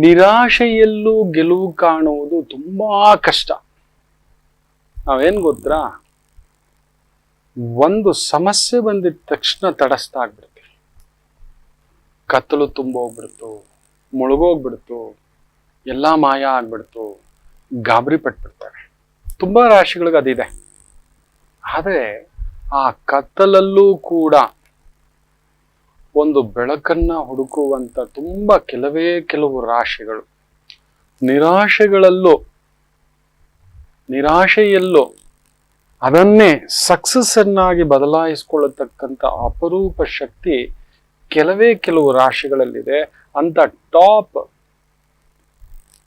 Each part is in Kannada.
ನಿರಾಶೆಯಲ್ಲೂ ಗೆಲುವು ಕಾಣುವುದು ತುಂಬಾ ಕಷ್ಟ. ನಾವೇನ್ ಗೊತ್ತಾ? ಒಂದು ಸಮಸ್ಯೆ ಬಂದಿದ ತಕ್ಷಣ ತಡಸ್ತಾ ಆಗ್ಬಿಡ್ತೀವಿ ಕತ್ತಲು ತುಂಬೋಗ್ಬಿಡ್ತು, ಮುಳುಗೋಗ್ಬಿಡ್ತು, ಎಲ್ಲ ಮಾಯ ಆಗ್ಬಿಡ್ತು, ಗಾಬರಿ ಪಟ್ಬಿಡ್ತಾರೆ. ತುಂಬಾ ರಾಶಿಗಳಿಗೆ ಅದಿದೆ. ಆದರೆ ಆ ಕತ್ತಲಲ್ಲೂ ಕೂಡ ಒಂದು ಬೆಳಕನ್ನ ಹುಡುಕುವಂತ ತುಂಬಾ ಕೆಲವೇ ಕೆಲವು ರಾಶಿಗಳು. ನಿರಾಶೆಗಳಲ್ಲೂ, ನಿರಾಶೆಯಲ್ಲೂ ಅದನ್ನೇ ಸಕ್ಸಸ್ ಅನ್ನಾಗಿ ಬದಲಾಯಿಸಿಕೊಳ್ಳತಕ್ಕಂಥ ಅಪರೂಪ ಶಕ್ತಿ ಕೆಲವೇ ಕೆಲವು ರಾಶಿಗಳಲ್ಲಿದೆ. ಅಂತ ಟಾಪ್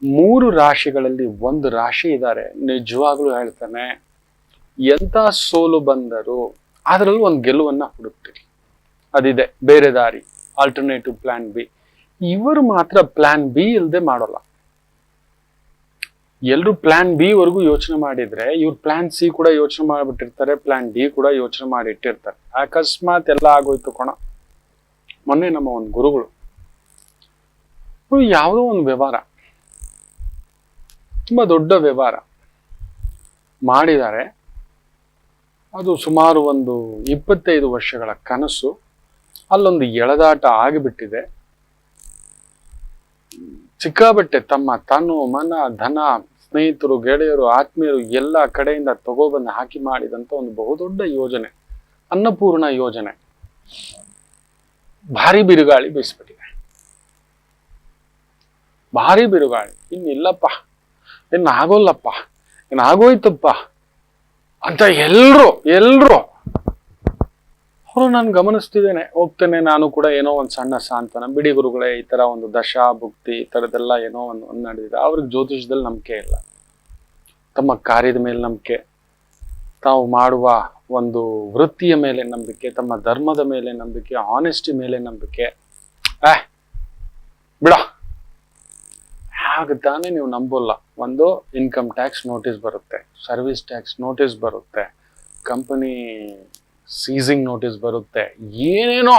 ಮೂರು ರಾಶಿಗಳಲ್ಲಿ ಒಂದು ರಾಶಿ ಇದ್ದಾರೆ. ನಿಜವಾಗ್ಲೂ ಹೇಳ್ತಾನೆ ಎಂತ ಸೋಲು ಬಂದರೂ ಅದರಲ್ಲೂ ಒಂದು ಗೆಲುವನ್ನ ಹುಡುಕ್ತೀರಿ ಅದಿದೆ, ಬೇರೆ ದಾರಿ ಆಲ್ಟರ್ನೇಟಿವ್ ಪ್ಲಾನ್ ಬಿ ಇವರು ಮಾತ್ರ ಪ್ಲಾನ್ ಬಿ ಇಲ್ಲದೆ ಮಾಡೋಲ್ಲ. ಎಲ್ರು ಪ್ಲಾನ್ ಬಿ ವರೆಗೂ ಯೋಚನೆ ಮಾಡಿದ್ರೆ, ಇವ್ರು ಪ್ಲಾನ್ ಸಿ ಕೂಡ ಯೋಚನೆ ಮಾಡಿಬಿಟ್ಟಿರ್ತಾರೆ ಪ್ಲಾನ್ ಡಿ ಕೂಡ ಯೋಚನೆ ಮಾಡಿ ಇಟ್ಟಿರ್ತಾರೆ. ಅಕಸ್ಮಾತ್ ಎಲ್ಲ ಆಗೋಯ್ತು ಕೊಣ. ಮೊನ್ನೆ ನಮ್ಮ ಒಂದು ಗುರುಗಳು ಯಾವುದೋ ಒಂದು ವ್ಯವಹಾರ, ತುಂಬಾ ದೊಡ್ಡ ವ್ಯವಹಾರ ಮಾಡಿದ್ದಾರೆ. ಅದು ಸುಮಾರು ಒಂದು ಇಪ್ಪತ್ತೈದು ವರ್ಷಗಳ ಕನಸು. ಅಲ್ಲೊಂದು ಎಳೆದಾಟ ಆಗಿಬಿಟ್ಟಿದೆ. ಸಿಕ್ಕಾಬಟ್ಟೆ ತಮ್ಮ ತನು, ಮನ, ಧನ, ಸ್ನೇಹಿತರು, ಗೆಳೆಯರು, ಆತ್ಮೀಯರು ಎಲ್ಲ ಕಡೆಯಿಂದ ತಗೋಬಂದು ಹಾಕಿ ಮಾಡಿದಂತ ಒಂದು ಬಹುದೊಡ್ಡ ಯೋಜನೆ, ಅನ್ನಪೂರ್ಣ ಯೋಜನೆ. ಭಾರಿ ಬಿರುಗಾಳಿ ಬೀಸ್ಬಿಟ್ಟಿದೆ. ಭಾರಿ ಬಿರುಗಾಳಿ. ಇನ್ನಿಲ್ಲಪ್ಪ ಇನ್ನು ಆಗೋಲ್ಲಪ್ಪ. ಇನ್ನು ಆಗೋಯ್ತಪ್ಪ. ಅಂತ ಎಲ್ರು ಎಲ್ರು ಅವರು ನಾನು ಗಮನಿಸ್ತಿದ್ದೇನೆ. ಹೋಗ್ತೇನೆ ನಾನು ಕೂಡ ಏನೋ ಒಂದು ಸಣ್ಣ ಸಾಂತನ ಬಿಡಿ ಗುರುಗಳೇ, ಈ ತರ ಒಂದು ದಶಾ, ಭುಕ್ತಿ, ಈ ಥರದ್ದೆಲ್ಲ ಏನೋ ಒಂದು ಒಂದು ನಡೆದಿದೆ. ಅವ್ರಿಗೆ ಜ್ಯೋತಿಷದಲ್ಲಿ ನಂಬಿಕೆ ಇಲ್ಲ. ತಮ್ಮ ಕಾರ್ಯದ ಮೇಲೆ ನಂಬಿಕೆ. ತಾವು ಮಾಡುವ ಒಂದು ವೃತ್ತಿಯ ಮೇಲೆ ನಂಬಿಕೆ, ತಮ್ಮ ಧರ್ಮದ ಮೇಲೆ ನಂಬಿಕೆ ಆನೆಸ್ಟಿ ಮೇಲೆ ನಂಬಿಕೆ. ಆ ಬಿಡ. ಹಾಗೆ ನೀವು ನಂಬೋಲ್ಲ. ಒಂದು ಇನ್ಕಮ್ ಟ್ಯಾಕ್ಸ್ ನೋಟಿಸ್ ಬರುತ್ತೆ. ಸರ್ವಿಸ್ ಟ್ಯಾಕ್ಸ್ ನೋಟಿಸ್ ಬರುತ್ತೆ. ಕಂಪನಿ ಸೀಸಿಂಗ್ ನೋಟಿಸ್ ಬರುತ್ತೆ. ಏನೇನೋ.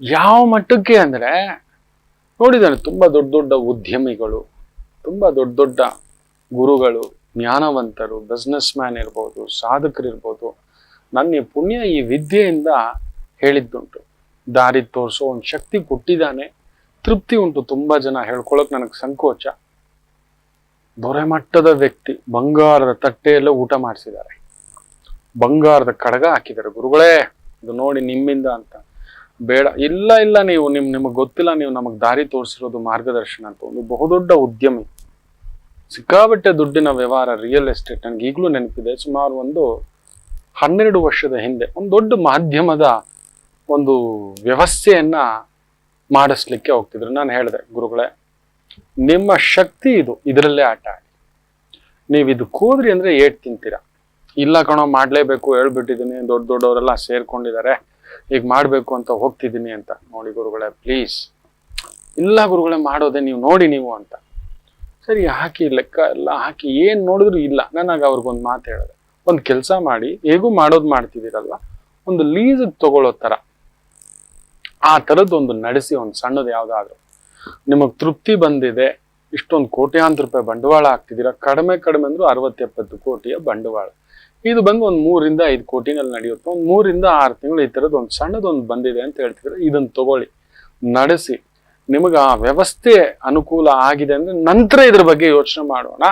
ಯಾವ ಮಟ್ಟಕ್ಕೆ ಅಂದರೆ ನೋಡಿದ್ದಾನೆ ತುಂಬಾ ದೊಡ್ಡ ದೊಡ್ಡ ಉದ್ಯಮಿಗಳು, ತುಂಬಾ ದೊಡ್ಡ ದೊಡ್ಡ ಗುರುಗಳು, ಜ್ಞಾನವಂತರು ಬಿಸ್ನೆಸ್ ಮ್ಯಾನ್ ಇರ್ಬೋದು, ಸಾಧಕರು ಇರ್ಬೋದು, ನನ್ನ ಪುಣ್ಯ ಈ ವಿದ್ಯೆಯಿಂದ ಹೇಳಿದ್ದುಂಟು. ದಾರಿ ತೋರಿಸೋ ಒಂದು ಶಕ್ತಿ ಕೊಟ್ಟಿದ್ದಾನೆ. ತೃಪ್ತಿ ಉಂಟು ತುಂಬಾ ಜನ ಹೇಳ್ಕೊಳ್ಳೋಕೆ ನನಗೆ ಸಂಕೋಚ. ದೊರೆ ಮಟ್ಟದ ವ್ಯಕ್ತಿ ಬಂಗಾರದ ತಟ್ಟೆಯಲ್ಲೇ ಊಟ ಮಾಡಿಸಿದ್ದಾರೆ. ಬಂಗಾರದ ಕಡಗ ಹಾಕಿದ್ದಾರೆ. ಗುರುಗಳೇ, ಇದು ನೋಡಿ ನಿಮ್ಮಿಂದ ಅಂತ. ಬೇಡ, ಇಲ್ಲ ಇಲ್ಲ ನೀವು, ನಿಮ್, ನಿಮಗೆ ಗೊತ್ತಿಲ್ಲ, ನೀವು ನಮಗೆ ದಾರಿ ತೋರಿಸಿರೋದು ಮಾರ್ಗದರ್ಶನ ಅಂತ. ಒಂದು ಬಹುದೊಡ್ಡ ಉದ್ಯಮಿ. ಸಿಕ್ಕಾಬಟ್ಟೆ ದುಡ್ಡಿನ ವ್ಯವಹಾರ ರಿಯಲ್ ಎಸ್ಟೇಟ್ ನನಗೆ ಈಗಲೂ ನೆನಪಿದೆ. ಸುಮಾರು ಒಂದು ಹನ್ನೆರಡು ವರ್ಷದ ಹಿಂದೆ ಒಂದು ದೊಡ್ಡ ಮಾಧ್ಯಮದ ಒಂದು ವ್ಯವಸ್ಥೆಯನ್ನ ಮಾಡಿಸ್ಲಿಕ್ಕೆ ಹೋಗ್ತಿದ್ರು. ನಾನು ಹೇಳಿದೆ, ಗುರುಗಳೇ ನಿಮ್ಮ ಶಕ್ತಿ ಇದು, ಇದರಲ್ಲೇ ಆಟ ಆಡಿ. ನೀವು ಇದು ಕೂದ್ರಿ ಅಂದ್ರೆ ಏಟ್ ತಿಂತೀರಾ. ಇಲ್ಲ ಕಣೋ, ಮಾಡಲೇಬೇಕು ಹೇಳ್ಬಿಟ್ಟಿದ್ದೀನಿ ದೊಡ್ಡ ದೊಡ್ಡವರೆಲ್ಲ ಸೇರ್ಕೊಂಡಿದ್ದಾರೆ ಈಗ ಮಾಡಬೇಕು ಅಂತ ಹೋಗ್ತಿದ್ದೀನಿ ಅಂತ. ನೋಡಿ ಗುರುಗಳೇ ಪ್ಲೀಸ್ ಇಲ್ಲ ಗುರುಗಳೇ, ಮಾಡೋದೆ ನೀವು ನೋಡಿ ನೀವು ಅಂತ. ಸರಿ, ಹಾಕಿ ಲೆಕ್ಕ ಎಲ್ಲ ಹಾಕಿ, ಏನು ನೋಡಿದ್ರು ಇಲ್ಲ. ನನಗೆ ಅವ್ರಿಗೊಂದು ಮಾತು ಹೇಳಿದೆ. ಒಂದು ಕೆಲಸ ಮಾಡಿ, ಹೇಗೂ ಮಾಡೋದು ಮಾಡ್ತಿದ್ದೀರಲ್ಲ ಒಂದು ಲೀಸ್ ತಗೊಳ್ಳೋ ಥರ ಆ ಥರದ್ದು ಒಂದು ನಡೆಸಿ, ಒಂದು ಸಣ್ಣದು ಯಾವ್ದಾದ್ರು. ನಿಮಗೆ ತೃಪ್ತಿ ಬಂದಿದೆ, ಇಷ್ಟೊಂದು ಕೋಟ್ಯಾಂತರ ರೂಪಾಯಿ ಬಂಡವಾಳ ಹಾಕ್ತಿದ್ದೀರಾ ಕಡಿಮೆ ಕಡಿಮೆ ಅಂದ್ರೂ ಅರವತ್ತು ಎಪ್ಪತ್ತು ಕೋಟಿಯ ಬಂಡವಾಳ. ಇದು ಬಂದು ಒಂದು ಮೂರಿಂದ ಐದು ಕೋಟಿನಲ್ಲಿ ನಡೆಯುತ್ತೆ, ಒಂದು ಮೂರಿಂದ ಆರು ತಿಂಗಳು ಈ ಥರದ್ದು ಒಂದು ಸಣ್ಣದೊಂದು ಬಂದಿದೆ ಅಂತ ಹೇಳ್ತಿದ್ರೆ ಇದನ್ನ ತಗೊಳ್ಳಿ. ನಡೆಸಿ. ನಿಮಗೆ ಆ ವ್ಯವಸ್ಥೆ ಅನುಕೂಲ ಆಗಿದೆ ಅಂದ್ರೆ ನಂತರ ಇದ್ರ ಬಗ್ಗೆ ಯೋಚನೆ ಮಾಡೋಣ.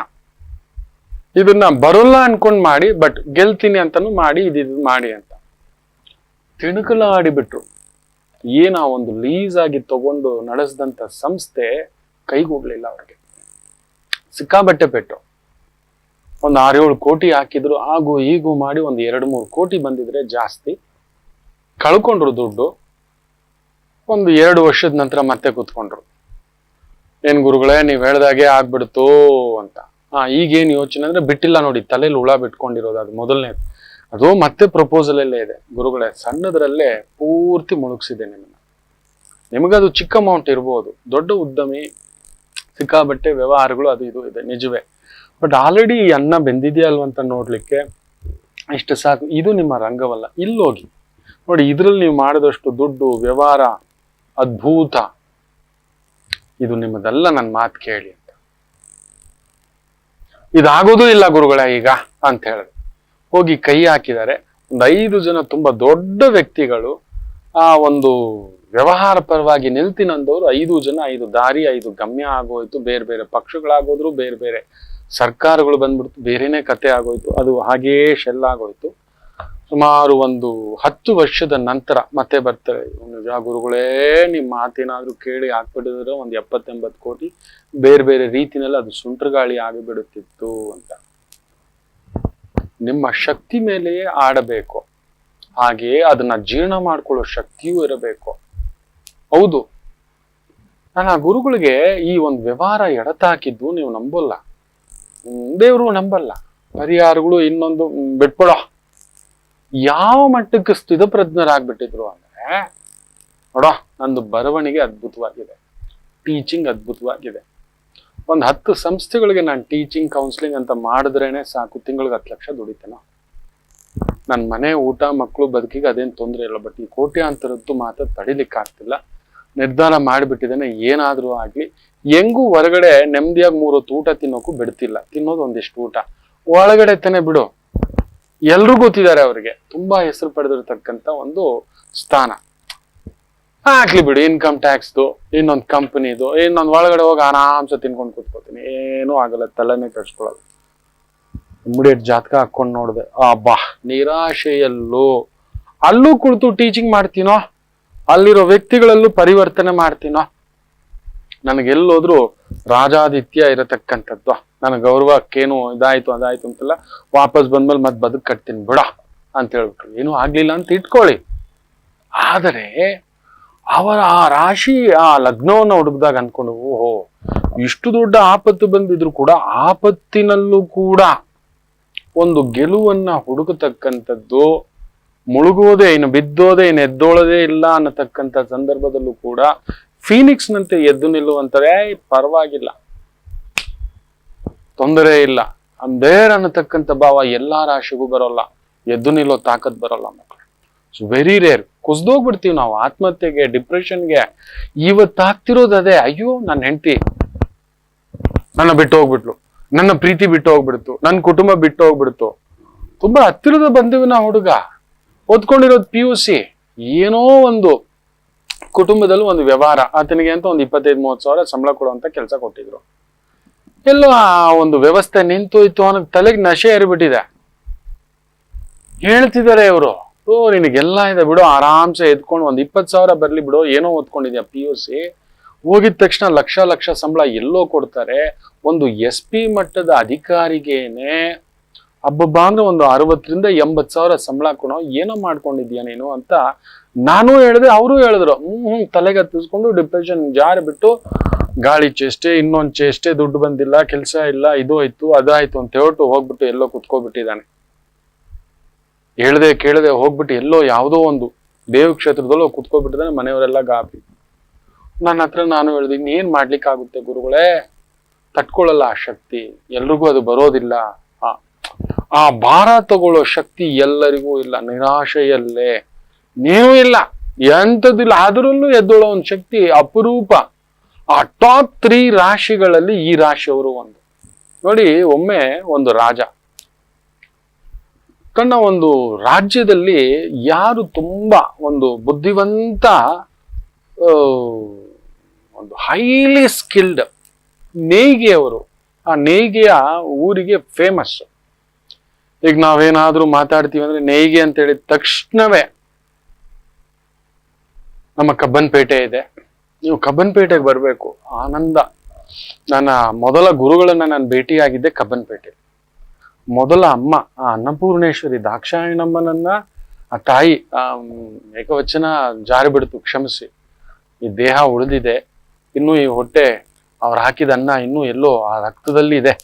ಇದನ್ನ ಬರೋಲ್ಲ ಅನ್ಕೊಂಡ್ ಮಾಡಿ, ಬಟ್ ಗೆಲ್ತೀನಿ ಅಂತಾನು ಮಾಡಿ ಇದು ಮಾಡಿ ಅಂತ. ತಿಣುಕಲಾಡಿಬಿಟ್ರು. ಏನ ಒಂದು ಲೀಸ್ ಆಗಿ ತಗೊಂಡು ನಡೆಸಿದಂತ ಸಂಸ್ಥೆ ಕೈಗೂಡ್ಲಿಲ್ಲ ಅವ್ರಿಗೆ. ಸಿಕ್ಕಾಬಟ್ಟೆ ಪೆಟ್ಟು. ಒಂದು ಆರೇಳು ಕೋಟಿ ಹಾಕಿದ್ರು ಹಾಗೂ ಈಗೂ ಮಾಡಿ ಒಂದು ಎರಡು ಮೂರು ಕೋಟಿ ಬಂದಿದ್ರೆ ಜಾಸ್ತಿ. ಕಳ್ಕೊಂಡ್ರು ದುಡ್ಡು. ಒಂದು ಎರಡು ವರ್ಷದ ನಂತರ ಮತ್ತೆ ಕೂತ್ಕೊಂಡ್ರು. ಏನ್ ಗುರುಗಳೇ, ನೀವು ಹೇಳ್ದಾಗೆ ಆಗ್ಬಿಡ್ತು ಅಂತ. ಹಾ, ಈಗೇನ್ ಯೋಚನೆ ಅಂದ್ರೆ ಬಿಟ್ಟಿಲ್ಲ ನೋಡಿ ತಲೆಯಲ್ಲಿ ಹುಳ ಬಿಟ್ಕೊಂಡಿರೋದು ಅದು ಮೊದಲನೇದು. ಅದು ಮತ್ತೆ ಪ್ರಪೋಸಲ್ ಅಲ್ಲೇ ಇದೆ. ಗುರುಗಳೇ, ಸಣ್ಣದ್ರಲ್ಲೇ ಪೂರ್ತಿ ಮುಳುಗಿಸಿದೆ ನಿಮ್ಮನ್ನ. ನಿಮಗದು ಚಿಕ್ಕ ಅಮೌಂಟ್ ಇರ್ಬೋದು. ದೊಡ್ಡ ಉದ್ಯಮಿ ಸಿಕ್ಕಾಬಟ್ಟೆ ವ್ಯವಹಾರಗಳು ಅದು ಇದು ಇದೆ, ನಿಜವೇ. ಬಟ್ ಆಲ್ರೆಡಿ ಅನ್ನ ಬೆಂದಿದೆಯಾ ಅಲ್ವಾ ಅಂತ ನೋಡ್ಲಿಕ್ಕೆ ಇಷ್ಟು ಸಾಕು. ಇದು ನಿಮ್ಮ ರಂಗವಲ್ಲ. ಇಲ್ಲೋಗಿ. ನೋಡಿ, ಇದ್ರಲ್ಲಿ ನೀವು ಮಾಡಿದಷ್ಟು ದುಡ್ಡು, ವ್ಯವಹಾರ, ಅದ್ಭುತ. ಇದು ನಿಮ್ಮದೆಲ್ಲ ನನ್ನ ಮಾತು ಕೇಳಿ ಅಂತ. ಇದಾಗೋದು ಇಲ್ಲ ಗುರುಗಳೇ ಈಗ ಅಂತ ಹೇಳಿದ್ರು. ಹೋಗಿ ಕೈ ಹಾಕಿದ್ದಾರೆ. ಒಂದು ಐದು ಜನ ತುಂಬಾ ದೊಡ್ಡ ವ್ಯಕ್ತಿಗಳು ಆ ಒಂದು ವ್ಯವಹಾರ ಪರವಾಗಿ ನಿಲ್ತಿನಂದವರು ಐದು ಜನ, ಐದು ದಾರಿ, ಐದು ಗಮ್ಯ ಆಗೋಯ್ತು. ಬೇರೆ ಬೇರೆ ಪಕ್ಷಗಳಾಗೋದ್ರು, ಬೇರೆ ಬೇರೆ ಸರ್ಕಾರಗಳು ಬಂದ್ಬಿಡ್ತು. ಬೇರೆನೇ ಕತೆ ಆಗೋಯ್ತು. ಅದು ಹಾಗೇ ಶೆಲ್ ಆಗೋಯ್ತು. ಸುಮಾರು ಒಂದು ಹತ್ತು ವರ್ಷದ ನಂತರ ಮತ್ತೆ ಬರ್ತಾರೆ. ನಿಜ ಗುರುಗಳೇ ನಿಮ್ಮ ಮಾತೇನಾದ್ರೂ ಕೇಳಿ ಹಾಕ್ಬಿಟ್ಟಿದ್ರೆ ಒಂದು ಎಪ್ಪತ್ತೆಂಬತ್ತು ಕೋಟಿ. ಬೇರೆ ಬೇರೆ ರೀತಿನಲ್ಲಿ ಅದು ಸುಂಟ್ರಗಾಳಿ ಆಗಿಬಿಡುತ್ತಿತ್ತು ಅಂತ. ನಿಮ್ಮ ಶಕ್ತಿ ಮೇಲೆಯೇ ಆಡಬೇಕು. ಹಾಗೆಯೇ ಅದನ್ನ ಜೀರ್ಣ ಮಾಡ್ಕೊಳ್ಳೋ ಶಕ್ತಿಯೂ ಇರಬೇಕು. ಹೌದು. ನಾನು ಆ ಗುರುಗಳಿಗೆ ಈ ಒಂದು ವ್ಯವಹಾರ ಎಡತಾಕಿದ್ದು ನೀವು ನಂಬಲ್ಲ. ದೇವರು ನಂಬಲ್ಲ. ಪರಿಹಾರಗಳು ಇನ್ನೊಂದು ಬಿಟ್ಬಿಡೋ. ಯಾವ ಮಟ್ಟಕ್ಕೆ ಸ್ಥಿತಪ್ರಜ್ಞರಾಗ್ಬಿಟ್ಟಿದ್ರು ಅಂದ್ರೆ, ನೋಡೋ, ನಂದು ಬರವಣಿಗೆ ಅದ್ಭುತವಾಗಿದೆ. ಟೀಚಿಂಗ್ ಅದ್ಭುತವಾಗಿದೆ. ಒಂದು ಹತ್ತು ಸಂಸ್ಥೆಗಳಿಗೆ ನಾನು ಟೀಚಿಂಗ್ ಕೌನ್ಸಿಲಿಂಗ್ ಅಂತ ಮಾಡಿದ್ರೇನೆ ಸಾಕು. ತಿಂಗಳಿಗೆ ಹತ್ತು ಲಕ್ಷ ದುಡಿತೇನೆ ನನ್ನ ಮನೆ ಊಟ ಮಕ್ಕಳು ಬದುಕಿಗೆ ಅದೇನು ತೊಂದರೆ ಇಲ್ಲ. ಬಟ್ ಈ ಕೋಟ್ಯಾಂತರದ್ದು ಮಾತ್ರ ತಡಿಲಿಕ್ಕೆ ಆಗ್ತಿಲ್ಲ. ನಿರ್ಧಾರ ಮಾಡಿಬಿಟ್ಟಿದ್ದೇನೆ. ಏನಾದರೂ ಆಗಲಿ. ಹೆಂಗೂ ಹೊರಗಡೆ ನೆಮ್ಮದಿಯಾಗಿ ಮೂರು ಹೊತ್ತು ಊಟ ತಿನ್ನೋಕ್ಕೂ ಬಿಡ್ತಿಲ್ಲ. ತಿನ್ನೋದು ಒಂದಿಷ್ಟು ಊಟ. ಒಳಗಡೆ ತಾನೆ ಬಿಡು. ಎಲ್ರೂ ಗೊತ್ತಿದ್ದಾರೆ ಅವರಿಗೆ. ತುಂಬಾ ಹೆಸರು ಪಡೆದಿರ್ತಕ್ಕಂಥ ಒಂದು ಸ್ಥಾನ. ಹಾಕ್ಲಿ ಬಿಡು ಇನ್ಕಮ್ ಟ್ಯಾಕ್ಸ್ದು ಇನ್ನೊಂದು ಕಂಪನಿದು ಇನ್ನೊಂದು ಒಳಗಡೆ ಹೋಗಿ ಆರಾಮ್ಸೆ ತಿನ್ಕೊಂಡು ಕೂತ್ಕೋತೀನಿ. ಏನೂ ಆಗಲ್ಲ, ತಲೆನೇ ಕೆಡ್ಸ್ಕೊಳಲ್ಲ. ಇಮಿಡಿಯೇಟ್ ಜಾತಕ ಹಾಕೊಂಡು ನೋಡಿದೆ ಆ ಬಾ ನಿರಾಶೆಯಲ್ಲೂ. ಅಲ್ಲೂ ಕುಳಿತು ಟೀಚಿಂಗ್ ಮಾಡ್ತೀನೋ? ಅಲ್ಲಿರೋ ವ್ಯಕ್ತಿಗಳಲ್ಲೂ ಪರಿವರ್ತನೆ ಮಾಡ್ತೀನೋ? ನನಗೆಲ್ಲೋದ್ರೂ ರಾಜಾದಿತ್ಯ ಇರತಕ್ಕಂಥದ್ದು. ನನ್ನ ಗೌರವಕ್ಕೇನು ಇದಾಯ್ತು, ಅದಾಯ್ತು ಅಂತೆಲ್ಲ ವಾಪಸ್ ಬಂದ್ಮೇಲೆ ಮತ್ತೆ ಬದುಕು ಕಟ್ತೀನಿ ಬಿಡ ಅಂತ ಹೇಳ್ಬಿಟ್ರು. ಏನೂ ಆಗ್ಲಿಲ್ಲ ಅಂತ ಇಟ್ಕೊಳ್ಳಿ. ಆದರೆ ಅವರ ಆ ರಾಶಿ, ಆ ಲಗ್ನವನ್ನು ಹುಡುಕಿದಾಗ ಅನ್ಕೊಂಡು, ಓಹೋ, ಇಷ್ಟು ದೊಡ್ಡ ಆಪತ್ತು ಬಂದಿದ್ರು ಕೂಡ ಆಪತ್ತಿನಲ್ಲೂ ಕೂಡ ಒಂದು ಗೆಲುವನ್ನ ಹುಡುಕತಕ್ಕಂಥದ್ದು ಮುಳುಗೋದೇ ಇನ್ನು ಬಿದ್ದೋದೇ ಇನ್ನು ಎದ್ದೋಳದೇ ಇಲ್ಲ ಅನ್ನತಕ್ಕಂಥ ಸಂದರ್ಭದಲ್ಲೂ ಕೂಡ ಫೀನಿಕ್ಸ್ನಂತೆ ಎದ್ದು ನಿಲ್ಲುವಂತಾರೆ ಪರವಾಗಿಲ್ಲ. ತೊಂದರೆ ಇಲ್ಲ. ಅಂದೇರ್ ಅನ್ನತಕ್ಕಂಥ ಭಾವ ಎಲ್ಲಾ ರಾಶಿಗೂ ಬರೋಲ್ಲ. ಎದ್ದು ನಿಲ್ಲೋ ತಾಕತ್ ಬರೋಲ್ಲ ಮಕ್ಕಳು ಸೊ ವೆರಿ ರೇರ್ ಕುಸ್ದೋಗ್ಬಿಡ್ತೀವಿ ನಾವು. ಆತ್ಮಹತ್ಯೆಗೆ ಡಿಪ್ರೆಷನ್ಗೆ ಇವತ್ತಾಗ್ತಿರೋದು ಅದೇ. ಅಯ್ಯೋ ನನ್ನ ಹೆಂಡತಿ. ನನ್ನ ಬಿಟ್ಟು ಹೋಗ್ಬಿಟ್ಲು. ನನ್ನ ಪ್ರೀತಿ ಬಿಟ್ಟು ಹೋಗ್ಬಿಡ್ತು. ನನ್ನ ಕುಟುಂಬ ಬಿಟ್ಟು ಹೋಗ್ಬಿಡ್ತು. ತುಂಬಾ ಹತ್ತಿರದ ಬಂದಿವಿನ ಹುಡುಗ. ಓದ್ಕೊಂಡಿರೋದು ಪಿ ಯು ಸಿ ಏನೋ ಒಂದು ಕುಟುಂಬದಲ್ಲಿ ಒಂದು ವ್ಯವಹಾರ. ಆತನಿಗೆ ಅಂತ ಒಂದು ಇಪ್ಪತ್ತೈದು, ಮೂವತ್ತು ಸಾವಿರ ಸಂಬಳ ಕೊಡುವಂತ ಕೆಲಸ ಕೊಟ್ಟಿದ್ರು. ಎಲ್ಲೋ ಆ ಒಂದು ವ್ಯವಸ್ಥೆ ನಿಂತು ಇತ್ತು ಅನ್ನೋ ತಲೆಗೆ ನಶೆ ಏರಿಬಿಟ್ಟಿದೆ. ಹೇಳ್ತಿದ್ದಾರೆ ಇವರು. ಓ, ನಿನಗೆಲ್ಲ ಇದೆ ಬಿಡು. ಆರಾಮ್ಸೆ ಎದ್ಕೊಂಡು ಒಂದು ಇಪ್ಪತ್ತು ಸಾವಿರ ಬರಲಿ ಬಿಡು. ಏನೋ ಓದ್ಕೊಂಡಿದ್ಯಾ? ಪಿ ಯು ಸಿ ಹೋಗಿದ ತಕ್ಷಣ ಲಕ್ಷ ಲಕ್ಷ ಸಂಬಳ ಎಲ್ಲೋ ಕೊಡ್ತಾರೆ. ಒಂದು ಎಸ್ ಪಿ ಮಟ್ಟದ ಅಧಿಕಾರಿಗೇನೆ ಹಬ್ಬಬ್ಬ ಅಂದ್ರೆ ಒಂದು ಅರವತ್ತರಿಂದ ಎಂಬತ್ತು ಸಾವಿರ ಸಂಬಳ ಕೊಡೋ, ಏನೋ ಮಾಡ್ಕೊಂಡಿದ್ಯಾ ನೀನು ಅಂತ ನಾನು ಹೇಳಿದೆ, ಅವರು ಹೇಳಿದ್ರು. ಹ್ಮ್ ಹ್ಮ್, ತಲೆಗೆ ಹತ್ತಿಸ್ಕೊಂಡು ಡಿಪ್ರೆಷನ್ ಜಾರಿ ಬಿಟ್ಟು ಗಾಳಿ ಚೇಷ್ಟೆ, ಇನ್ನೊಂದು ಚೇಷ್ಟೆ, ದುಡ್ಡು ಬಂದಿಲ್ಲ, ಕೆಲಸ ಇಲ್ಲ, ಇದು ಆಯ್ತು, ಅದಾಯ್ತು ಅಂತ ಹೇಳ್ಬಿಟ್ಟು ಹೋಗ್ಬಿಟ್ಟು ಎಲ್ಲೋ ಕುತ್ಕೋಬಿಟ್ಟಿದ್ದಾನೆ. ಹೇಳ್ದೆ ಕೇಳದೆ ಹೋಗ್ಬಿಟ್ಟು ಎಲ್ಲೋ ಯಾವುದೋ ಒಂದು ದೇವ ಕ್ಷೇತ್ರದಲ್ಲೋ ಕುತ್ಕೋಬಿಟ್ಟಿದ್ದಾನೆ ಮನೆಯವರೆಲ್ಲ ಗಾಬಿ ನನ್ನ ಹತ್ರ ನಾನು ಹೇಳಿದೆ, ಇನ್ನೇನ್ ಮಾಡ್ಲಿಕ್ಕಾಗುತ್ತೆ ಗುರುಗಳೇ? ತಟ್ಕೊಳ್ಳಲ್ಲ ಆ ಶಕ್ತಿ. ಎಲ್ರಿಗೂ ಅದು ಬರೋದಿಲ್ಲ. ಆ- ಆ ಭಾರ ತಗೊಳ್ಳೋ ಶಕ್ತಿ ಎಲ್ಲರಿಗೂ ಇಲ್ಲ. ನಿರಾಶೆಯಲ್ಲೇ. ನೀವು ಇಲ್ಲ. ಎಂಥದ್ದಿಲ್ಲ. ಅದರಲ್ಲೂ ಎದ್ದೊಳ್ಳೋ ಒಂದು ಶಕ್ತಿ ಅಪರೂಪ. ಆ ಟಾಪ್ ತ್ರೀ ರಾಶಿಗಳಲ್ಲಿ ಈ ರಾಶಿಯವರು ಒಂದು. ನೋಡಿ, ಒಮ್ಮೆ ಒಂದು ರಾಜ. ಕಣ್ಣ ಒಂದು ರಾಜ್ಯದಲ್ಲಿ ಯಾರು ತುಂಬ ಒಂದು ಬುದ್ಧಿವಂತ ಒಂದು ಹೈಲಿ ಸ್ಕಿಲ್ಡ್ ನೇಯ್ಗೆಯವರು, ಆ ನೇಯ್ಗೆಯ ಊರಿಗೆ ಫೇಮಸ್ ಈಗ ನಾವೇನಾದ್ರೂ ಮಾತಾಡ್ತೀವಿ ಅಂದ್ರೆ ನೇಯ್ಗೆ ಅಂತ ಹೇಳಿದ ತಕ್ಷಣವೇ ನಮ್ಮ ಕಬ್ಬನ್ಪೇಟೆ ಇದೆ. ನೀವು ಕಬ್ಬನ್ಪೇಟೆಗೆ ಬರಬೇಕು. ಆನಂದ. ನನ್ನ ಮೊದಲ ಗುರುಗಳನ್ನ ನಾನು ಭೇಟಿಯಾಗಿದ್ದೆ ಕಬ್ಬನ್ಪೇಟೆ ಮೊದಲ ಅಮ್ಮ, ಆ ಅನ್ನಪೂರ್ಣೇಶ್ವರಿ ದಾಕ್ಷಾಯಣಮ್ಮನನ್ನ ಆ ತಾಯಿ, ಆ ಏಕವಚನ ಜಾರಿ ಬಿಡ್ತು, ಕ್ಷಮಿಸಿ. ಈ ದೇಹ ಉಳಿದಿದೆ, ಇನ್ನೂ ಈ ಹೊಟ್ಟೆ ಅವ್ರು ಹಾಕಿದ ಅನ್ನ ಇನ್ನೂ ಎಲ್ಲೋ ಆ ರಕ್ತದಲ್ಲಿ ಇದೆ.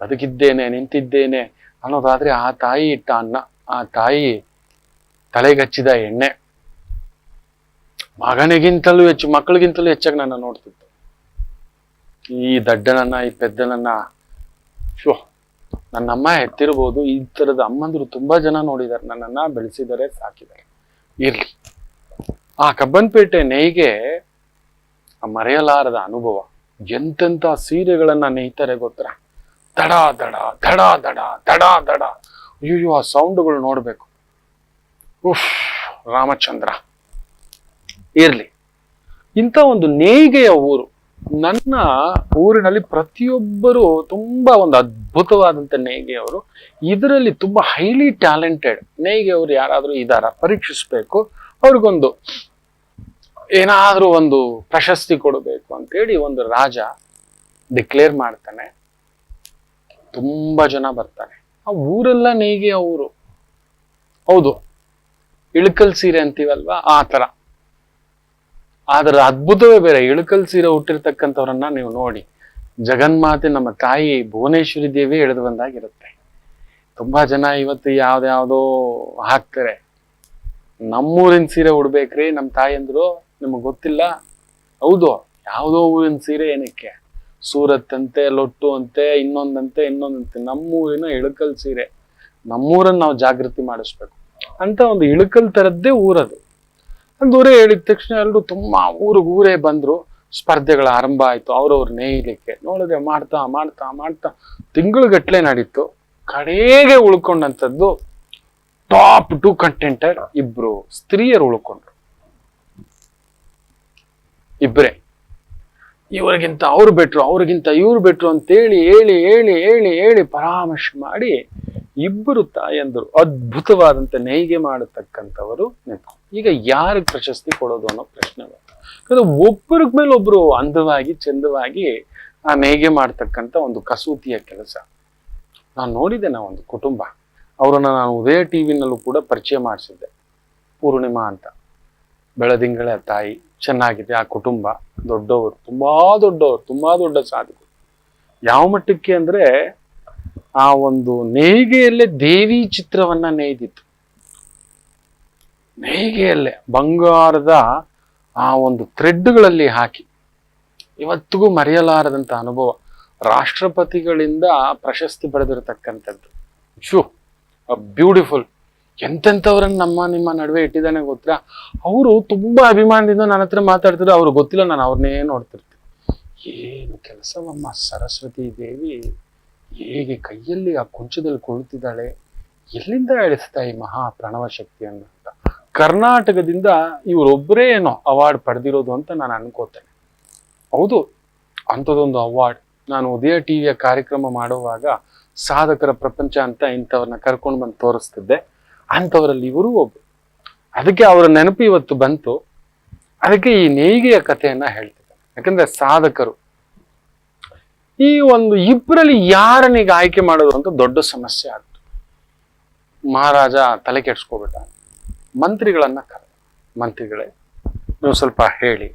ಬದುಕಿದ್ದೇನೆ, ನಿಂತಿದ್ದೇನೆ ಅನ್ನೋದಾದ್ರೆ ಆ ತಾಯಿ ಇಟ್ಟ ಅನ್ನ, ಆ ತಾಯಿ ತಲೆಗಚ್ಚಿದ ಎಣ್ಣೆ. ಮಗನಿಗಿಂತಲೂ ಹೆಚ್ಚು, ಮಕ್ಕಳಿಗಿಂತಲೂ ಹೆಚ್ಚಾಗಿ ನನ್ನ ನೋಡ್ತಿತ್ತು ಈ ದಡ್ಡನನ್ನ, ಈ ಪೆದ್ದನನ್ನ ಶೋ ನನ್ನಮ್ಮ ಎತ್ತಿರ್ಬೋದು, ಈ ತರದ ಅಮ್ಮಂದ್ರು ತುಂಬಾ ಜನ ನೋಡಿದ್ದಾರೆ. ನನ್ನನ್ನ ಬೆಳೆಸಿದರೆ ಸಾಕಿದ್ದಾರೆ. ಇರ್ಲಿ. ಆ ಕಬ್ಬನ್ಪೇಟೆ ನೇಯ್ಗೆ ಮರೆಯಲಾರದ ಅನುಭವ ಎಂತೆಂತ ಸೀರೆಗಳನ್ನ ನೇಯ್ತಾರೆ ಗೊತ್ತಾ? ದಡ ದಡ ದಡ ದಡ ದಡ ದಡ. ಅಯ್ಯೋ ಆ ಸೌಂಡ್ಗಳು ನೋಡ್ಬೇಕು. ಉಫ್, ರಾಮಚಂದ್ರ. ಇರ್ಲಿ. ಇಂಥ ಒಂದು ನೇಯ್ಗೆಯ ಊರು ನನ್ನ ಊರಿನಲ್ಲಿ ಪ್ರತಿಯೊಬ್ಬರು ತುಂಬಾ ಒಂದು ಅದ್ಭುತವಾದಂತ ನೇಯ್ಗೆಯವರು ಇದರಲ್ಲಿ ತುಂಬಾ ಹೈಲಿ ಟ್ಯಾಲೆಂಟೆಡ್ ನೇಯ್ಗೆ ಅವರು ಯಾರಾದರೂ ಇದಾರ ಪರೀಕ್ಷಿಸ್ಬೇಕು. ಅವ್ರಿಗೊಂದು ಏನಾದರೂ ಒಂದು ಪ್ರಶಸ್ತಿ ಕೊಡಬೇಕು ಅಂತೇಳಿ ಒಂದು ರಾಜ ಡಿಕ್ಲೇರ್ ಮಾಡ್ತಾನೆ. ತುಂಬಾ ಜನ ಬರ್ತಾರೆ. ಆ ಊರೆಲ್ಲ ನೇಯ್ಗೆ ಅವರು. ಹೌದು. ಇಳಕಲ್ ಸೀರೆ ಅಂತೀವಲ್ವಾ? ಆ ತರ ಅದರ ಅದ್ಭುತವೇ ಬೇರೆ. ಇಳುಕಲ್ ಸೀರೆ ಹುಟ್ಟಿರ್ತಕ್ಕಂಥವ್ರನ್ನ ನೀವು ನೋಡಿ. ಜಗನ್ಮಾತೆ ನಮ್ಮ ತಾಯಿ ಭುವನೇಶ್ವರಿ ದೇವಿ ಎಳೆದು ಬಂದಾಗಿರುತ್ತೆ. ತುಂಬಾ ಜನ ಇವತ್ತು ಯಾವ್ದ್ಯಾವ್ದೋ ಹಾಕ್ತಾರೆ. ನಮ್ಮೂರಿನ ಸೀರೆ ಉಡ್ಬೇಕ್ರಿ ನಮ್ಮ ತಾಯಿ ಅಂದ್ರು, ನಿಮಗೆ ಗೊತ್ತಿಲ್ಲ. ಹೌದು, ಯಾವುದೋ ಊರಿನ ಸೀರೆ ಏನಕ್ಕೆ? ಸೂರತ್ ಅಂತೆ, ಲೊಟ್ಟು ಅಂತೆ ಇನ್ನೊಂದಂತೆ ಇನ್ನೊಂದಂತೆ ನಮ್ಮೂರಿನ ಇಳಕಲ್ ಸೀರೆ. ನಮ್ಮೂರನ್ನ ನಾವು ಜಾಗೃತಿ ಮಾಡಿಸ್ಬೇಕು. ಅಂತ ಒಂದು ಇಳುಕಲ್ ತರದ್ದೇ ಊರದು. ಒಂದು ಊರೇ ಹೇಳಿದ ತಕ್ಷಣ ಎಲ್ಲರೂ ತುಂಬಾ ಊರೇ ಬಂದರು. ಸ್ಪರ್ಧೆಗಳ ಆರಂಭ ಆಯ್ತು. ಅವ್ರವ್ರು ನೇಯ್ಲಿಕ್ಕೆ ನೋಡಿದ್ರೆ ಮಾಡ್ತಾ ಮಾಡ್ತಾ ಮಾಡ್ತಾ ತಿಂಗಳುಗಟ್ಲೆ ನಡೀತು. ಕಡೆಗೆ ಉಳ್ಕೊಂಡಂಥದ್ದು ಟಾಪ್ ಟು ಕಂಟೆಂಟರ್ ಇಬ್ರು. ಸ್ತ್ರೀಯರು ಉಳ್ಕೊಂಡ್ರು. ಇಬ್ಬರೇ ಇವರಿಗಿಂತ ಅವ್ರು ಬೆಟ್ರು, ಅವ್ರಿಗಿಂತ ಇವ್ರು ಬೆಟ್ರು ಅಂತೇಳಿ, ಹೇಳಿ ಹೇಳಿ ಹೇಳಿ ಹೇಳಿ ಪರಾಮರ್ಶೆ ಮಾಡಿ ಇಬ್ಬರು ತಾಯಂದರು ಅದ್ಭುತವಾದಂತ ನೇಯ್ಗೆ ಮಾಡತಕ್ಕಂಥವರು ನಿಂತ್ರು ಈಗ ಯಾರಿಗೆ ಪ್ರಶಸ್ತಿ ಕೊಡೋದು ಅನ್ನೋ ಪ್ರಶ್ನೆ ಬಂತು. ಒಬ್ಬರಿಗೆ ಮೇಲೆ ಒಬ್ರು ಅಂದವಾಗಿ, ಚಂದವಾಗಿ ಆ ನೇಯ್ಗೆ ಮಾಡ್ತಕ್ಕಂಥ ಒಂದು ಕಸೂತಿಯ ಕೆಲಸ. ನಾನು ನೋಡಿದೆ ನಾ ಒಂದು ಕುಟುಂಬ. ಅವರನ್ನ ನಾನು ಉದಯ ಟಿವಿನಲ್ಲೂ ಕೂಡ ಪರಿಚಯ ಮಾಡಿಸಿದ್ದೆ. ಪೂರ್ಣಿಮಾ ಅಂತ. ಬೆಳದಿಂಗಳ ತಾಯಿ. ಚೆನ್ನಾಗಿದೆ ಆ ಕುಟುಂಬ. ದೊಡ್ಡವರು. ತುಂಬಾ ದೊಡ್ಡವರು. ತುಂಬಾ ದೊಡ್ಡ ಸಾಧಕರು ಯಾವ ಮಟ್ಟಕ್ಕೆ ಅಂದ್ರೆ ಆ ಒಂದು ನೇಯ್ಗೆಯಲ್ಲೇ ದೇವಿ ಚಿತ್ರವನ್ನ ನೇಯ್ದಿತ್ತು. ನೇಯ್ಗೆಯಲ್ಲೇ ಬಂಗಾರದ ಆ ಒಂದು ಥ್ರೆಡ್ಗಳಲ್ಲಿ ಹಾಕಿ. ಇವತ್ತಿಗೂ ಮರೆಯಲಾರದಂಥ ಅನುಭವ. ರಾಷ್ಟ್ರಪತಿಗಳಿಂದ ಪ್ರಶಸ್ತಿ ಪಡೆದಿರತಕ್ಕಂಥದ್ದು. Shoe beautiful. ಎಂತೆಂಥವ್ರನ್ನ ನಮ್ಮ ನಿಮ್ಮ ನಡುವೆ ಇಟ್ಟಿದ್ದಾನೆ ಗೊತ್ತಾ? ಅವರು ತುಂಬಾ ಅಭಿಮಾನದಿಂದ ನನ್ನ ಹತ್ರ ಮಾತಾಡ್ತಿದ್ರು. ಅವ್ರಿಗೆ ಗೊತ್ತಿಲ್ಲ, ನಾನು ಅವ್ರನ್ನೇ ನೋಡ್ತಿರ್ತೀನಿ. ಏನು ಕೆಲಸವಮ್ಮ? ಸರಸ್ವತಿ ದೇವಿ. ಹೇಗೆ ಕೈಯಲ್ಲಿ ಆ ಕುಂಚದಲ್ಲಿ ಕುಳಿತಿದ್ದಾಳೆ? ಎಲ್ಲಿಂದ ಎಳಿಸ್ತಾ ಈ ಮಹಾ ಪ್ರಣವ ಶಕ್ತಿಯನ್ನು ಅಂತ? ಕರ್ನಾಟಕದಿಂದ ಇವರೊಬ್ಬರೇ ಏನೋ ಅವಾರ್ಡ್ ಪಡೆದಿರೋದು ಅಂತ ನಾನು ಅನ್ಕೋತೇನೆ. ಹೌದು ಅಂಥದ್ದೊಂದು ಅವಾರ್ಡ್ ನಾನು ಉದಯ ಟಿವಿಯ ಕಾರ್ಯಕ್ರಮ ಮಾಡುವಾಗ ಸಾಧಕರ ಪ್ರಪಂಚ ಅಂತ ಇಂಥವ್ರನ್ನ ಕರ್ಕೊಂಡು ಬಂದು ತೋರಿಸ್ತಿದ್ದೆ. ಅಂಥವರಲ್ಲಿ ಇವರು ಒಬ್ರು. ಅದಕ್ಕೆ ಅವರ ನೆನಪು ಇವತ್ತು ಬಂತು. ಅದಕ್ಕೆ ಈ ನೇಯ್ಗೆಯ ಕಥೆಯನ್ನು ಹೇಳ್ತಿದ್ದೆ. ಯಾಕಂದ್ರೆ ಸಾಧಕರು ಈ ಒಂದು ಇಬ್ಬರಲ್ಲಿ ಯಾರನಿಗೆ ಆಯ್ಕೆ ಮಾಡೋದು ಅಂತ ದೊಡ್ಡ ಸಮಸ್ಯೆ ಆಗ್ತದೆ ಮಹಾರಾಜ ತಲೆ ಕೆಡ್ಸ್ಕೊಬಿಟ್ಟ ಮಂತ್ರಿಗಳನ್ನ ಕರೆ ಮಂತ್ರಿಗಳೇ, ನೀವು ಸ್ವಲ್ಪ ಹೇಳಿ.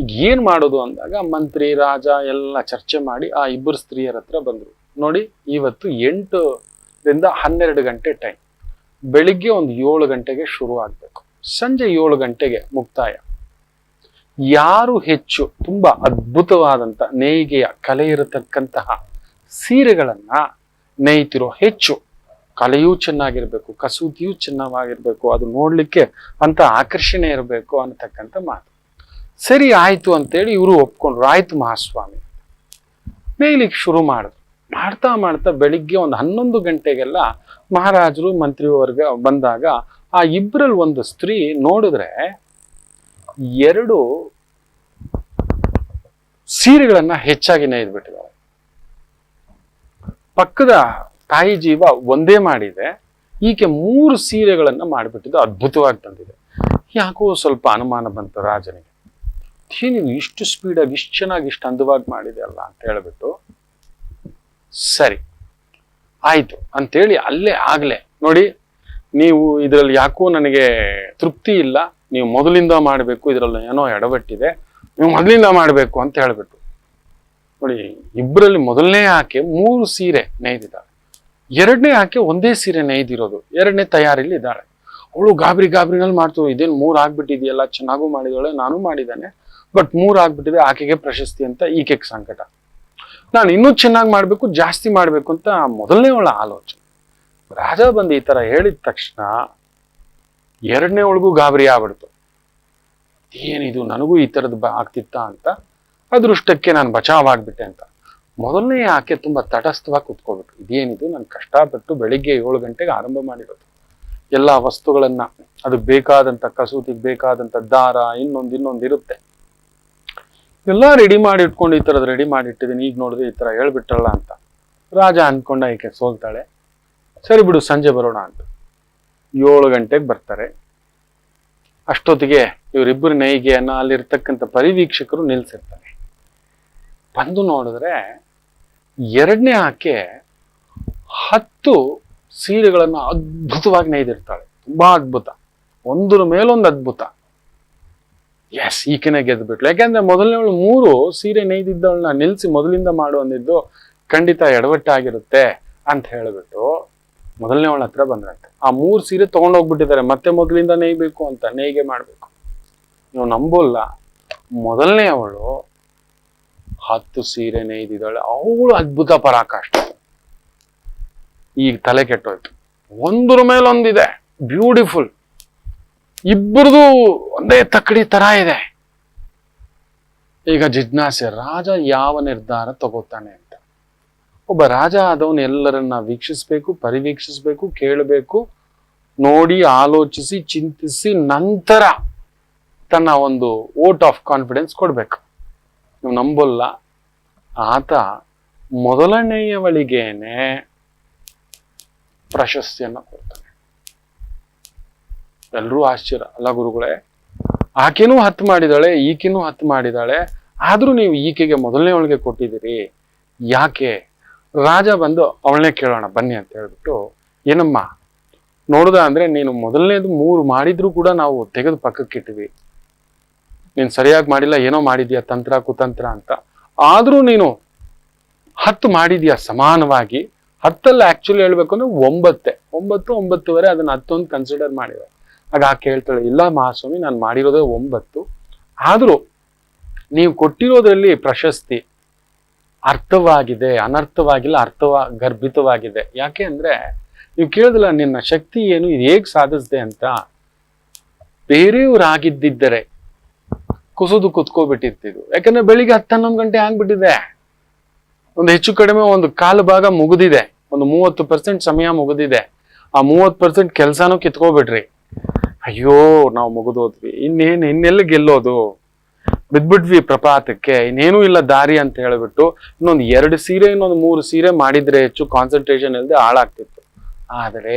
ಈಗ ಏನ್ ಮಾಡೋದು ಅಂದಾಗ ಮಂತ್ರಿ, ರಾಜ ಎಲ್ಲ ಚರ್ಚೆ ಮಾಡಿ ಆ ಇಬ್ಬರು ಸ್ತ್ರೀಯರ ಹತ್ರ ಬಂದ್ರು. ನೋಡಿ, ಇವತ್ತು ಎಂಟರಿಂದ ಹನ್ನೆರಡು ಗಂಟೆ ಟೈಮ್ ಬೆಳಿಗ್ಗೆ ಒಂದು ಏಳು ಗಂಟೆಗೆ ಶುರು ಆಗ್ಬೇಕು ಸಂಜೆ ಏಳು ಗಂಟೆಗೆ ಮುಕ್ತಾಯ. ಯಾರು ಹೆಚ್ಚು ತುಂಬಾ ಅದ್ಭುತವಾದಂತ ನೇಯ್ಗೆಯ ಕಲೆ ಇರತಕ್ಕಂತಹ ಸೀರೆಗಳನ್ನು ನೇಯ್ತಿರೋ ಹೆಚ್ಚು ಕಲೆಯೂ ಚೆನ್ನಾಗಿರಬೇಕು, ಕಸೂತಿಯೂ ಚೆನ್ನಾಗಿರಬೇಕು, ಅದು ನೋಡಲಿಕ್ಕೆ ಅಂತ ಆಕರ್ಷಣೆ ಇರಬೇಕು ಅನ್ನತಕ್ಕಂಥ ಮಾತು. ಸರಿ, ಆಯ್ತು ಅಂತೇಳಿ ಇವರು ಒಪ್ಕೊಂಡ್ರು. ಆಯ್ತು ಮಹಾಸ್ವಾಮಿ. ನೇಯ್ಲಿಕ್ಕೆ ಶುರು ಮಾಡಿದ್ರು. ಮಾಡ್ತಾ ಮಾಡ್ತಾ ಬೆಳಿಗ್ಗೆ ಒಂದು ಹನ್ನೊಂದು ಗಂಟೆಗೆಲ್ಲ ಮಹಾರಾಜರು, ಮಂತ್ರಿವರ್ಗ ಬಂದಾಗ ಆ ಇಬ್ಬರಲ್ಲಿ ಒಂದು ಸ್ತ್ರೀ ನೋಡಿದ್ರೆ ಎರಡು ಸೀರೆಗಳನ್ನ ಹೆಚ್ಚಾಗಿ ನೇಯ್ದ್ಬಿಟ್ಟಿದ್ದಾರೆ ಪಕ್ಕದ ತಾಯಿ ಜೀವ ಒಂದೇ ಮಾಡಿದೆ. ಈಕೆ ಮೂರು ಸೀರೆಗಳನ್ನ ಮಾಡಿಬಿಟ್ಟಿದ್ದು ಅದ್ಭುತವಾಗಿ ತಂದಿದೆ. ಯಾಕೋ ಸ್ವಲ್ಪ ಅನುಮಾನ ಬಂತು ರಾಜನಿಗೆ. ನೀವು ಇಷ್ಟು ಸ್ಪೀಡಾಗಿ ಇಷ್ಟು ಚೆನ್ನಾಗಿ, ಇಷ್ಟು ಅಂದವಾಗಿ ಮಾಡಿದೆ ಅಲ್ಲ ಅಂತ ಹೇಳ್ಬಿಟ್ಟು, ಸರಿ, ಆಯ್ತು ಅಂತೇಳಿ ಅಲ್ಲೇ ಆಗ್ಲೇ, ನೋಡಿ, ನೀವು ಇದರಲ್ಲಿ ಯಾಕೋ ನನಗೆ ತೃಪ್ತಿ ಇಲ್ಲ ನೀವು ಮೊದಲಿಂದ ಮಾಡಬೇಕು, ಇದರಲ್ಲಿ ಏನೋ ಎಡವಟ್ಟಿದೆ, ನೀವು ಮೊದಲಿಂದ ಮಾಡಬೇಕು ಅಂತ ಹೇಳ್ಬಿಟ್ಟು. ನೋಡಿ ಇಬ್ಬರಲ್ಲಿ ಮೊದಲನೇ ಆಕೆ ಮೂರು ಸೀರೆ ನೇಯ್ದಿದ್ದಾಳೆ. ಎರಡನೇ ಆಕೆ ಒಂದೇ ಸೀರೆ ನೇಯ್ದಿರೋದು. ಎರಡನೇ ತಯಾರಿಲಿ ಇದ್ದಾಳೆ. ಅವಳು ಗಾಬರಿ ಗಾಬರಿನಲ್ಲಿ ಮಾಡ್ತು ಇದೇನು ಮೂರು ಆಗ್ಬಿಟ್ಟಿದೆಯಲ್ಲ, ಚೆನ್ನಾಗೂ ಮಾಡಿದಾಳೆ, ನಾನು ಮಾಡಿದ್ದಾನೆ ಬಟ್ ಮೂರು ಆಗ್ಬಿಟ್ಟಿದೆ, ಆಕೆಗೆ ಪ್ರಶಸ್ತಿ ಅಂತ ಈಕೆಗೆ ಸಂಕಟ. ನಾನು ಇನ್ನೂ ಚೆನ್ನಾಗಿ ಮಾಡಬೇಕು, ಜಾಸ್ತಿ ಮಾಡಬೇಕು ಅಂತ ಮೊದಲನೇ ಅವಳ ಆಲೋಚನೆ. ರಾಜ ಬಂದು ಈ ತರ ಹೇಳಿದ ತಕ್ಷಣ ಎರಡನೇ ಒಳಗೂ ಗಾಬರಿ ಆಗ್ಬಿಡ್ತು. ಏನಿದು, ನನಗೂ ಈ ಥರದ್ದು ಬ ಆಗ್ತಿತ್ತಾ ಅಂತ ಅದೃಷ್ಟಕ್ಕೆ ನಾನು ಬಚಾವಾಗ್ಬಿಟ್ಟೆ ಅಂತ. ಮೊದಲನೇ ಆಕೆ ತುಂಬಾ ತಟಸ್ಥವಾಗಿ ಕುತ್ಕೋಬಿಟ್ರು ಇದೇನಿದು, ನಾನು ಕಷ್ಟಪಟ್ಟು ಬೆಳಿಗ್ಗೆ ಏಳು ಗಂಟೆಗೆ ಆರಂಭ ಮಾಡಿರೋದು. ಎಲ್ಲ ವಸ್ತುಗಳನ್ನ, ಅದು ಬೇಕಾದಂತ ಕಸೂತಿಗೆ ಬೇಕಾದಂತ ದಾರ, ಇನ್ನೊಂದು ಇನ್ನೊಂದು ಇರುತ್ತೆ. ಎಲ್ಲ ರೆಡಿ ಮಾಡಿ ಇಟ್ಕೊಂಡು ಈ ಥರದ್ದು ರೆಡಿ ಮಾಡಿ ಇಟ್ಟಿದ್ದೀನಿ. ಈಗ ನೋಡಿದ್ರೆ ಈ ಥರ ಹೇಳ್ಬಿಟ್ರಲ್ಲ ಅಂತ. ರಾಜ ಅನ್ಕೊಂಡ ಈಕೆ ಸೋಲ್ತಾಳೆ. ಸರಿ ಬಿಡು, ಸಂಜೆ ಬರೋಣ ಅಂತ. ಏಳು ಗಂಟೆಗೆ ಬರ್ತಾರೆ. ಅಷ್ಟೊತ್ತಿಗೆ ಇವರಿಬ್ಬರು ನೈಗೆಯನ್ನ ಅಲ್ಲಿರ್ತಕ್ಕಂಥ ಪರಿವೀಕ್ಷಕರು ನಿಲ್ಸಿರ್ತಾರೆ ಬಂದು ನೋಡಿದ್ರೆ ಎರಡನೇ ಆಕೆ ಹತ್ತು ಸೀರೆಗಳನ್ನು ಅದ್ಭುತವಾಗಿ ನೈದಿರ್ತಾಳೆ ತುಂಬಾ ಅದ್ಭುತ. ಒಂದರ ಮೇಲೊಂದು ಅದ್ಭುತ. ಎಸ್ ಈಕೆನೆ ಗೆದ್ದುಬಿಟ್ಲು ಯಾಕೆಂದ್ರೆ ಮೊದಲನೇವಳು ಮೂರು ಸೀರೆ ನೈದಿದ್ದವಳನ್ನ ನಿಲ್ಸಿ ಮೊದಲಿಂದ ಮಾಡು ಅಂದಿದ್ದು ಖಂಡಿತ ಎಡವಟ್ಟಾಗಿರುತ್ತೆ ಅಂತ ಹೇಳಿಬಿಟ್ಟು ಮೊದಲನೇವಳ ಹತ್ರ ಬಂದ್ರಂತೆ. ಆ ಮೂರು ಸೀರೆ ತೊಗೊಂಡೋಗ್ಬಿಟ್ಟಿದ್ದಾರೆ ಮತ್ತೆ ಮೊದಲಿಂದ ನೇಯ್ಬೇಕು ಅಂತ ನೇಯ್ಗೆ ಮಾಡಬೇಕು. ನೀವು ನಂಬೋಲ್ಲ. ಮೊದಲನೇ ಅವಳು ಹತ್ತು ಸೀರೆ ನೇಯ್ದಿದ್ದಾಳೆ. ಅವಳು ಅದ್ಭುತ ಪರಾಕಾಷ್ಟ ಈಗ ತಲೆ ಕೆಟ್ಟೋಯ್ತು. ಒಂದ್ರ ಮೇಲೊಂದಿದೆ. ಬ್ಯೂಟಿಫುಲ್ ಇಬ್ಬರದು ಒಂದೇ ತಕ್ಕಡಿ ತರ ಇದೆ. ಈಗ ಜಿಜ್ಞಾಸೆ, ರಾಜ ಯಾವ ನಿರ್ಧಾರ ತಗೋತಾನೆ ಒಬ್ಬ ರಾಜ ಆದವನು ಎಲ್ಲರನ್ನ ವೀಕ್ಷಿಸಬೇಕು, ಪರಿವೀಕ್ಷಿಸಬೇಕು, ಕೇಳಬೇಕು, ನೋಡಿ, ಆಲೋಚಿಸಿ, ಚಿಂತಿಸಿ, ನಂತರ ತನ್ನ ಒಂದು ವೋಟ್ ಆಫ್ ಕಾನ್ಫಿಡೆನ್ಸ್ ಕೊಡ್ಬೇಕು. ನೀವು ನಂಬಲ್ಲ. ಆತ ಮೊದಲನೆಯವಳಿಗೇನೆ ಪ್ರಶಸ್ತಿಯನ್ನು ಕೊಡ್ತಾನೆ. ಎಲ್ಲರೂ ಆಶ್ಚರ್ಯ. ಅಲ್ಲ ಗುರುಗಳೇ, ಆಕೆನೂ ಹತ್ತು ಮಾಡಿದಾಳೆ, ಈಕೆನೂ ಹತ್ತು ಮಾಡಿದಾಳೆ. ಆದರೂ ನೀವು ಈಕೆಗೆ ಮೊದಲನೇ ಒಳಗೆ ಕೊಟ್ಟಿದ್ದೀರಿ. ಯಾಕೆ? ರಾಜ ಬಂದು ಅವಳನ್ನೇ ಕೇಳೋಣ, ಬನ್ನಿ ಅಂತ ಹೇಳ್ಬಿಟ್ಟು, ಏನಮ್ಮ, ನೋಡುದ ಅಂದ್ರೆ ನೀನು ಮೊದಲನೇದು ಮೂರು ಮಾಡಿದ್ರು ಕೂಡ ನಾವು ತೆಗೆದು ಪಕ್ಕಕ್ಕಿಟ್ವಿ ನೀನು ಸರಿಯಾಗಿ ಮಾಡಿಲ್ಲ, ಏನೋ ಮಾಡಿದ್ಯಾ, ತಂತ್ರ, ಕುತಂತ್ರ ಅಂತ. ಆದ್ರೂ ನೀನು ಹತ್ತು ಮಾಡಿದ್ಯಾ ಸಮಾನವಾಗಿ, ಹತ್ತಲ್ಲಿ ಆಕ್ಚುಲಿ ಹೇಳ್ಬೇಕು ಅಂದ್ರೆ ಒಂಬತ್ತೆ, ಒಂಬತ್ತು, ಒಂಬತ್ತುವರೆ ಅದನ್ನ ಹತ್ತೊಂದು ಕನ್ಸಿಡರ್ ಮಾಡಿದೆ. ಆಗ ಆಕೆ ಹೇಳ್ತಾಳೆ ಇಲ್ಲ ಮಹಾಸ್ವಾಮಿ, ನಾನು ಮಾಡಿರೋದೇ ಒಂಬತ್ತು. ಆದರೂ, ನೀವು ಕೊಟ್ಟಿರೋದ್ರಲ್ಲಿ ಪ್ರಶಸ್ತಿ ಅರ್ಥವಾಗಿದೆ, ಅನರ್ಥವಾಗಿಲ್ಲ, ಅರ್ಥವ, ಗರ್ಭಿತವಾಗಿದೆ. ಯಾಕೆ ಅಂದರೆ ನೀವು ಕೇಳಿದಲ್ಲ ನಿನ್ನ ಶಕ್ತಿ ಏನು, ಇದು ಹೇಗ್ ಸಾಧಿಸಿದೆ ಅಂತ. ಬೇರೆಯವರಾಗಿದ್ದರೆ ಕುಸಿದು ಕುತ್ಕೋಬಿಟ್ಟಿರ್ತಿದ್ರು. ಯಾಕಂದ್ರೆ ಬೆಳಿಗ್ಗೆ ಹತ್ತು ಹನ್ನೊಂದು ಗಂಟೆ ಆಗ್ಬಿಟ್ಟಿದೆ. ಒಂದು ಹೆಚ್ಚು ಕಡಿಮೆ ಒಂದು ಕಾಲು ಭಾಗ ಮುಗಿದಿದೆ. ಒಂದು ಮೂವತ್ತು ಪರ್ಸೆಂಟ್ ಸಮಯ ಮುಗಿದಿದೆ. ಆ ಮೂವತ್ತು ಪರ್ಸೆಂಟ್ ಕೆಲಸನೂ ಕಿತ್ಕೋಬಿಟ್ರಿ. ಅಯ್ಯೋ, ನಾವು ಮುಗಿದೋದ್ವಿ. ಇನ್ನೇನು, ಇನ್ನೆಲ್ಲ ಗೆಲ್ಲೋದು? ಬಿದ್ಬಿಟ್ವಿ ಪ್ರಪಾತಕ್ಕೆ. ಇನ್ನೇನು ಇಲ್ಲ ದಾರಿ ಅಂತ ಹೇಳ್ಬಿಟ್ಟು ಇನ್ನೊಂದು ಎರಡು ಸೀರೆ, ಇನ್ನೊಂದು ಮೂರು ಸೀರೆ ಮಾಡಿದ್ರೆ ಹೆಚ್ಚು ಕಾನ್ಸಂಟ್ರೇಷನ್ ಇಲ್ಲದೆ ಹಾಳಾಗ್ತಿತ್ತು. ಆದರೆ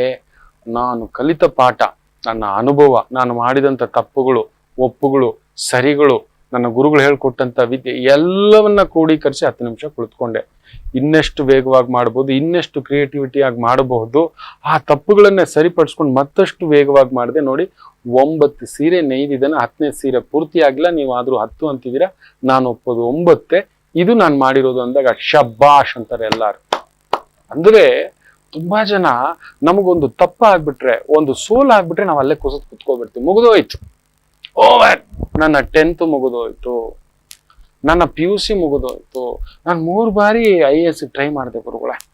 ನಾನು ಕಲಿತ ಪಾಠ, ನನ್ನ ಅನುಭವ, ನಾನು ಮಾಡಿದಂಥ ತಪ್ಪುಗಳು, ಒಪ್ಪುಗಳು, ಸರಿಗಳು, ನನ್ನ ಗುರುಗಳು ಹೇಳ್ಕೊಟ್ಟಂತ ವಿದ್ಯೆ ಎಲ್ಲವನ್ನ ಕ್ರೋಢೀಕರಿಸಿ ಹತ್ತು ನಿಮಿಷ ಕುಳಿತುಕೊಂಡೆ. ಇನ್ನೆಷ್ಟು ವೇಗವಾಗಿ ಮಾಡಬಹುದು ಇನ್ನೆಷ್ಟು ಕ್ರಿಯೇಟಿವಿಟಿ ಆಗಿ ಮಾಡಬಹುದು, ಆ ತಪ್ಪುಗಳನ್ನೇ ಸರಿಪಡಿಸ್ಕೊಂಡು ಮತ್ತಷ್ಟು ವೇಗವಾಗಿ ಮಾಡಿದೆ ನೋಡಿ. ಒಂಬತ್ತು ಸೀರೆ ನೈದಿದ್ದಾನೆ ಹತ್ತನೇ ಸೀರೆ ಪೂರ್ತಿ ಆಗಿಲ್ಲ, ನೀವು ಆದರೂ ಹತ್ತು ಅಂತಿದ್ದೀರಾ, ನಾನು ಒಪ್ಪೋದು ಒಂಬತ್ತೆ. ಇದು ನಾನು ಮಾಡಿರೋದು ಅಂದಾಗ ಶಬ್ಬಾಷ್ ಅಂತಾರೆ ಎಲ್ಲಾರು. ಅಂದ್ರೆ ತುಂಬಾ ಜನ ನಮಗೊಂದು ತಪ್ಪ ಆಗ್ಬಿಟ್ರೆ, ಒಂದು ಸೋಲ್ ಆಗ್ಬಿಟ್ರೆ ನಾವು ಅಲ್ಲೇ ಕುಸಿದ್ ಕುತ್ಕೋಬಿಡ್ತೀವಿ, ಮುಗಿದೋಯ್ತು. ಓವರ್ ನನ್ನ ಟೆಂತ್ ಮುಗಿದೋಯ್ತು. ನನ್ನ ಪಿ ಯು ಸಿ ಮುಗಿದೋಯ್ತು ನಾನು ಮೂರು ಬಾರಿ ಐ ಎ ಎಸ್ ಟ್ರೈ ಮಾಡಿದೆ ಗುರುಗಳೇ.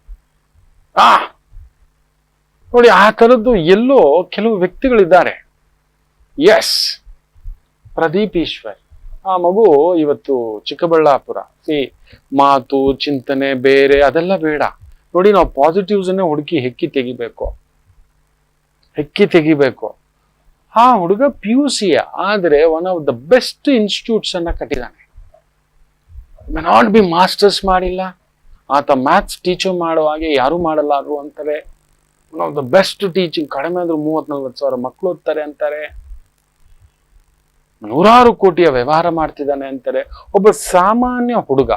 ಆ! ನೋಡಿ, ಆ ಥರದ್ದು ಎಲ್ಲೋ ಕೆಲವು ವ್ಯಕ್ತಿಗಳಿದ್ದಾರೆ. ಎಸ್ ಪ್ರದೀಪ್ ಈಶ್ವರ್. ಆ ಮಗು ಇವತ್ತು ಚಿಕ್ಕಬಳ್ಳಾಪುರ. ಈ ಮಾತು, ಚಿಂತನೆ, ಬೇರೆ ಅದೆಲ್ಲ ಬೇಡ. ನೋಡಿ, ನಾವು ಪಾಸಿಟಿವ್ಸ್ ಅನ್ನೇ ಹುಡುಕಿ ಹೆಕ್ಕಿ ತೆಗಿಬೇಕು. ಹೆಕ್ಕಿ ತೆಗಿಬೇಕು. ಆ ಹುಡುಗ ಪಿ ಯು? ಸಿ ಆದರೆ one of the best institutes ಅನ್ನ ಕಟ್ಟಿದ್ದಾನೆ. ನಾಟ್ ಬಿ ಮಾಸ್ಟರ್ಸ್ ಮಾಡಿಲ್ಲ. ಆತ ಮ್ಯಾಥ್ಸ್ ಟೀಚರ್ ಮಾಡೋ ಹಾಗೆ ಯಾರು ಮಾಡಲಾರು ಅಂತಾರೆ. One of the best teaching ಕಡಿಮೆ ಅಂದ್ರೆ ಮೂವತ್ತ್ ನಲ್ವತ್ತು ಸಾವಿರ ಮಕ್ಕಳು ಓದ್ತಾರೆ ಅಂತಾರೆ. ನೂರಾರು ಕೋಟಿಯ ವ್ಯವಹಾರ ಮಾಡ್ತಿದ್ದಾನೆ ಅಂತಾರೆ. ಒಬ್ಬ ಸಾಮಾನ್ಯ ಹುಡುಗ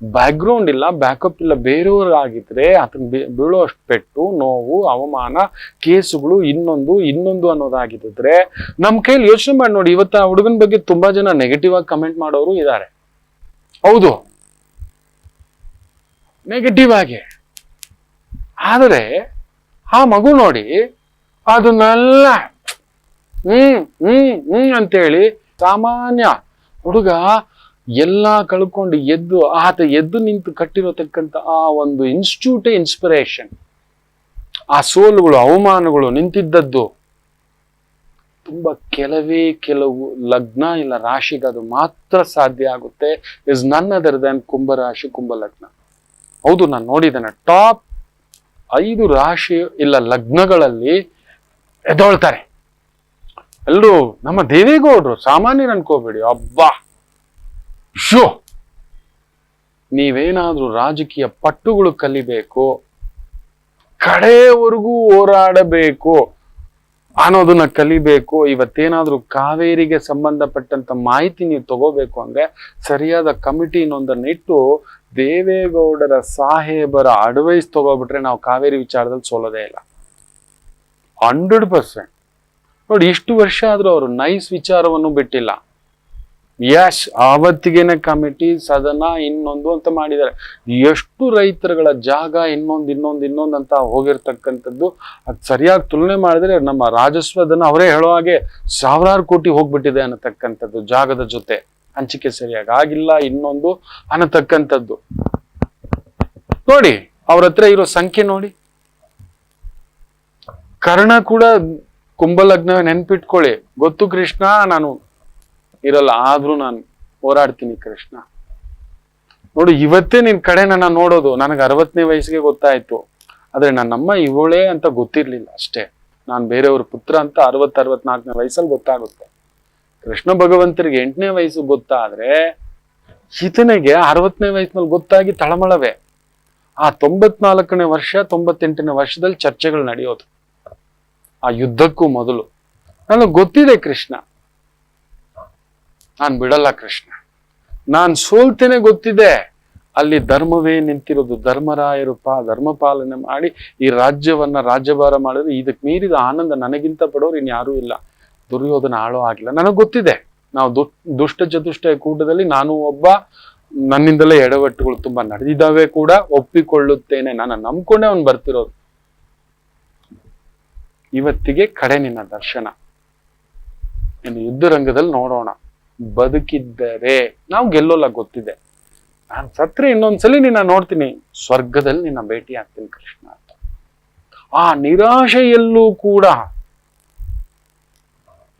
ಬ್ಯಾಕ್ಗ್ರೌಂಡ್ ಇಲ್ಲ ಬ್ಯಾಕಪ್ ಇಲ್ಲ, ಬೇರೆಯವರಾಗಿದ್ರೆ ಅದನ್ನ ಬೀಳೋ ಅಷ್ಟು ಪೆಟ್ಟು, ನೋವು, ಅವಮಾನ, ಕೇಸುಗಳು, ಇನ್ನೊಂದು ಇನ್ನೊಂದು ಅನ್ನೋದಾಗಿದ್ರೆ ನಮ್ ಕೈಲಿ ಯೋಚನೆ ಮಾಡಿ ನೋಡಿ, ಇವತ್ತು ಆ ಹುಡುಗನ ಬಗ್ಗೆ ತುಂಬಾ ಜನ ನೆಗೆಟಿವ್ ಆಗಿ ಕಮೆಂಟ್ ಮಾಡೋರು ಇದ್ದಾರೆ ಹೌದು. ನೆಗೆಟಿವ್ ಆಗಿ. ಆದರೆ, ಆ ಮಗು ನೋಡಿ ಅದನ್ನೆಲ್ಲ ಹ್ಮ್ ಹ್ಮ್ ಹ್ಮ್ ಅಂತೇಳಿ ಸಾಮಾನ್ಯ ಹುಡುಗ ಎಲ್ಲ ಕಳ್ಕೊಂಡು ಎದ್ದು, ಆತ ಎದ್ದು ನಿಂತು ಕಟ್ಟಿರತಕ್ಕಂಥ ಆ ಒಂದು ಇನ್ಸ್ಟಿಟ್ಯೂಟೇ ಇನ್ಸ್ಪಿರೇಷನ್ ಆ ಸೋಲುಗಳು ಅವಮಾನಗಳು ನಿಂತಿದ್ದದ್ದು. ತುಂಬಾ ಕೆಲವೇ ಕೆಲವು ಲಗ್ನ ಇಲ್ಲ ರಾಶಿಗೆ ಅದು ಮಾತ್ರ ಸಾಧ್ಯ ಆಗುತ್ತೆ. ಇಸ್ ನನ್ ಅದರ್ ದನ್ ಕುಂಭರಾಶಿ ಕುಂಭ ಲಗ್ನ. ಹೌದು, ನಾನು ನೋಡಿದ್ದೇನೆ. ಟಾಪ್ ಐದು ರಾಶಿ ಇಲ್ಲ ಲಗ್ನಗಳಲ್ಲಿ ಎದ್ದೊಳ್ತಾರೆ ಎಲ್ಲರೂ ನಮ್ಮ ದೇವೇಗೌಡರು ಸಾಮಾನ್ಯರು ಅನ್ಕೋಬೇಡಿ. ಅಬ್ಬಾ! ಶೋ ನೀವೇನಾದ್ರೂ ರಾಜಕೀಯ ಪಟ್ಟುಗಳು ಕಲಿಬೇಕು ಕಡೆಯವರೆಗೂ ಹೋರಾಡಬೇಕು ಅನ್ನೋದನ್ನ ಕಲಿಬೇಕು. ಇವತ್ತೇನಾದ್ರೂ ಕಾವೇರಿಗೆ ಸಂಬಂಧಪಟ್ಟಂತ ಮಾಹಿತಿ ನೀವು ತಗೋಬೇಕು ಅಂದ್ರೆ ಸರಿಯಾದ ಕಮಿಟಿ ಇನ್ನೊಂದನ್ನ ಇಟ್ಟು ದೇವೇಗೌಡರ ಸಾಹೇಬರ ಅಡ್ವೈಸ್ ತಗೋಬಿಟ್ರೆ ನಾವು ಕಾವೇರಿ ವಿಚಾರದಲ್ಲಿ ಸೋಲೋದೇ ಇಲ್ಲ. ಹಂಡ್ರೆಡ್ ಪರ್ಸೆಂಟ್ ನೋಡಿ, ಇಷ್ಟು ವರ್ಷ ಆದ್ರೂ ಅವರು ನೈಸ್ ವಿಚಾರವನ್ನು ಬಿಟ್ಟಿಲ್ಲ. ಯಶ್ ಆವತ್ತಿಗೆನೆ ಕಮಿಟಿ ಸದನ ಇನ್ನೊಂದು ಅಂತ ಮಾಡಿದ್ದಾರೆ. ಎಷ್ಟು ರೈತರುಗಳ ಜಾಗ ಇನ್ನೊಂದು ಇನ್ನೊಂದು ಇನ್ನೊಂದು ಅಂತ ಹೋಗಿರ್ತಕ್ಕಂಥದ್ದು, ಅದು ಸರಿಯಾಗಿ ತುಲನೆ ಮಾಡಿದ್ರೆ ನಮ್ಮ ರಾಜಸ್ವದನ್ನ ಅವರೇ ಹೇಳೋ ಹಾಗೆ ಸಾವಿರಾರು ಕೋಟಿ ಹೋಗ್ಬಿಟ್ಟಿದೆ ಅನ್ನತಕ್ಕಂಥದ್ದು ಜಾಗದ ಜೊತೆ. ಹಂಚಿಕೆ ಸರಿಯಾಗಿ ಆಗಿಲ್ಲ, ಇನ್ನೊಂದು ಅನ್ನತಕ್ಕಂಥದ್ದು. ನೋಡಿ, ಅವ್ರ ಹತ್ರ ಇರೋ ಸಂಖ್ಯೆ ನೋಡಿ. ಕರ್ಣ ಕೂಡ ಕುಂಭಲಗ್ನ ನೆನ್ಪಿಟ್ಕೊಳ್ಳಿ. ಗೊತ್ತು ಕೃಷ್ಣ, ನಾನು ಇರಲ್ಲ, ಆದ್ರೂ ನಾನು ಹೋರಾಡ್ತೀನಿ ಕೃಷ್ಣ. ನೋಡು, ಇವತ್ತೇ ನಿನ್ ಕಡೆ ನನ್ನ ನೋಡೋದು, ನನಗೆ ಅರವತ್ತನೇ ವಯಸ್ಸಿಗೆ ಗೊತ್ತಾಯ್ತು. ಆದ್ರೆ ನನ್ನಮ್ಮ ಇವಳೇ ಅಂತ ಗೊತ್ತಿರ್ಲಿಲ್ಲ ಅಷ್ಟೇ. ನಾನು ಬೇರೆಯವ್ರ ಪುತ್ರ ಅಂತ ಅರವತ್ ಅರವತ್ನಾಲ್ಕನೇ ವಯಸ್ಸಲ್ಲಿ ಗೊತ್ತಾಗುತ್ತೆ. ಕೃಷ್ಣ ಭಗವಂತರಿಗೆ ಎಂಟನೇ ವಯಸ್ಸು ಗೊತ್ತಾದ್ರೆ, ಈತನಿಗೆ ಅರವತ್ತನೇ ವಯಸ್ಸಿನಲ್ಲಿ ಗೊತ್ತಾಗಿ ತಳಮಳವೇ. ಆ ತೊಂಬತ್ನಾಲ್ಕನೇ ವರ್ಷ, ತೊಂಬತ್ತೆಂಟನೇ ವರ್ಷದಲ್ಲಿ ಚರ್ಚೆಗಳು ನಡೆಯೋದು. ಆ ಯುದ್ಧಕ್ಕೂ ಮೊದಲು. ನನಗೆ ಗೊತ್ತಿದೆ ಕೃಷ್ಣ. ನಾನು ಬಿಡಲ್ಲ ಕೃಷ್ಣ. ನಾನ್ ಸೋಲ್ತೇನೆ ಗೊತ್ತಿದೆ. ಅಲ್ಲಿ ಧರ್ಮವೇ ನಿಂತಿರೋದು. ಧರ್ಮರಾಯರು ಪಾ, ಧರ್ಮ ಪಾಲನೆ ಮಾಡಿ ಈ ರಾಜ್ಯವನ್ನ ರಾಜ್ಯಭಾರ ಮಾಡಿದ್ರೆ ಇದಕ್ಕೆ ಮೀರಿದ ಆನಂದ ನನಗಿಂತ ಪಡೋರು ಇನ್ಯಾರೂ ಇಲ್ಲ. ದುರ್ಯೋಧನ ಆಳೋ ಆಗಿಲ್ಲ ನನಗೆ ಗೊತ್ತಿದೆ. ನಾವು ದುಷ್ಟ ಚತುಷ್ಟ ಕೂಟದಲ್ಲಿ ನಾನು ಒಬ್ಬ. ನನ್ನಿಂದಲೇ ಎಡವಟ್ಟುಗಳು ತುಂಬಾ ನಡೆದಿದ್ದಾವೆ ಕೂಡ. ಒಪ್ಪಿಕೊಳ್ಳುತ್ತೇನೆ. ನಾನು ನಂಬ್ಕೊಂಡೆ ಅವ್ನು ಬರ್ತಿರೋದು ಇವತ್ತಿಗೆ ಕಡೆ ನಿನ್ನ ದರ್ಶನ. ಇನ್ನು ಯುದ್ಧ ರಂಗದಲ್ಲಿ ನೋಡೋಣ. ಬದುಕಿದ್ದರೆ ನಾವು ಗೆಲ್ಲೋಲ್ಲ ಗೊತ್ತಿದೆ. ನಾನು ಸತ್ರೆ ಇನ್ನೊಂದ್ಸಲಿ ನಿನ್ನ ನೋಡ್ತೀನಿ. ಸ್ವರ್ಗದಲ್ಲಿ ನಿನ್ನ ಭೇಟಿ ಆಗ್ತೀನಿ ಕೃಷ್ಣ ಅಂತ. ಆ ನಿರಾಶೆಯಲ್ಲೂ ಕೂಡ,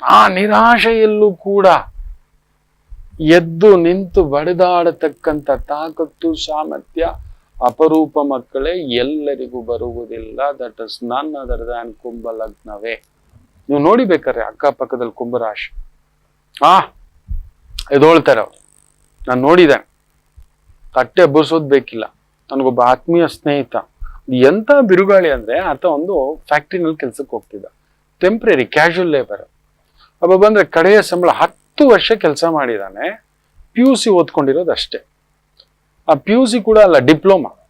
ಆ ನಿರಾಶೆಯಲ್ಲೂ ಕೂಡ ಎದ್ದು ನಿಂತು ಬಡಿದಾಡತಕ್ಕಂಥ ತಾಕತ್ತು, ಸಾಮರ್ಥ್ಯ, ಅಪರೂಪ ಮಕ್ಕಳೇ ಎಲ್ಲರಿಗೂ ಬರುವುದಿಲ್ಲ. That is none other than ಕುಂಭ ಲಗ್ನವೇ ನೀವು ನೋಡಿಬೇಕಾರೆ ಅಕ್ಕಪಕ್ಕದಲ್ಲಿ ಕುಂಭರಾಶಿ. ಆ ಎದೋಳ್ತಾರೆ ಅವ್ರು. ನಾನು ನೋಡಿದೆ. ತಟ್ಟೆ ಎಬ್ಬರಿಸೋದ್ ಬೇಕಿಲ್ಲ. ನನಗೊಬ್ಬ ಆತ್ಮೀಯ ಸ್ನೇಹಿತ. ಎಂಥ ಬಿರುಗಾಳಿ ಅಂದ್ರೆ ಆತ ಒಂದು ಫ್ಯಾಕ್ಟ್ರಿನಲ್ಲಿ ಕೆಲ್ಸಕ್ಕೆ ಹೋಗ್ತಿದ್ದ. ಟೆಂಪ್ರರಿ ಕ್ಯಾಶುವಲ್ ಲೇಬರ್ ಒಬ್ಬ ಬಂದರೆ ಕಡೆಯ ಸಂಬಳ ಹತ್ತು ವರ್ಷ ಕೆಲಸ ಮಾಡಿದಾನೆ. ಪಿ ಯು ಸಿ ಓದ್ಕೊಂಡಿರೋದು ಅಷ್ಟೇ. ಆ ಪಿ ಯು ಸಿ ಕೂಡ ಅಲ್ಲ, ಡಿಪ್ಲೊಮಾ.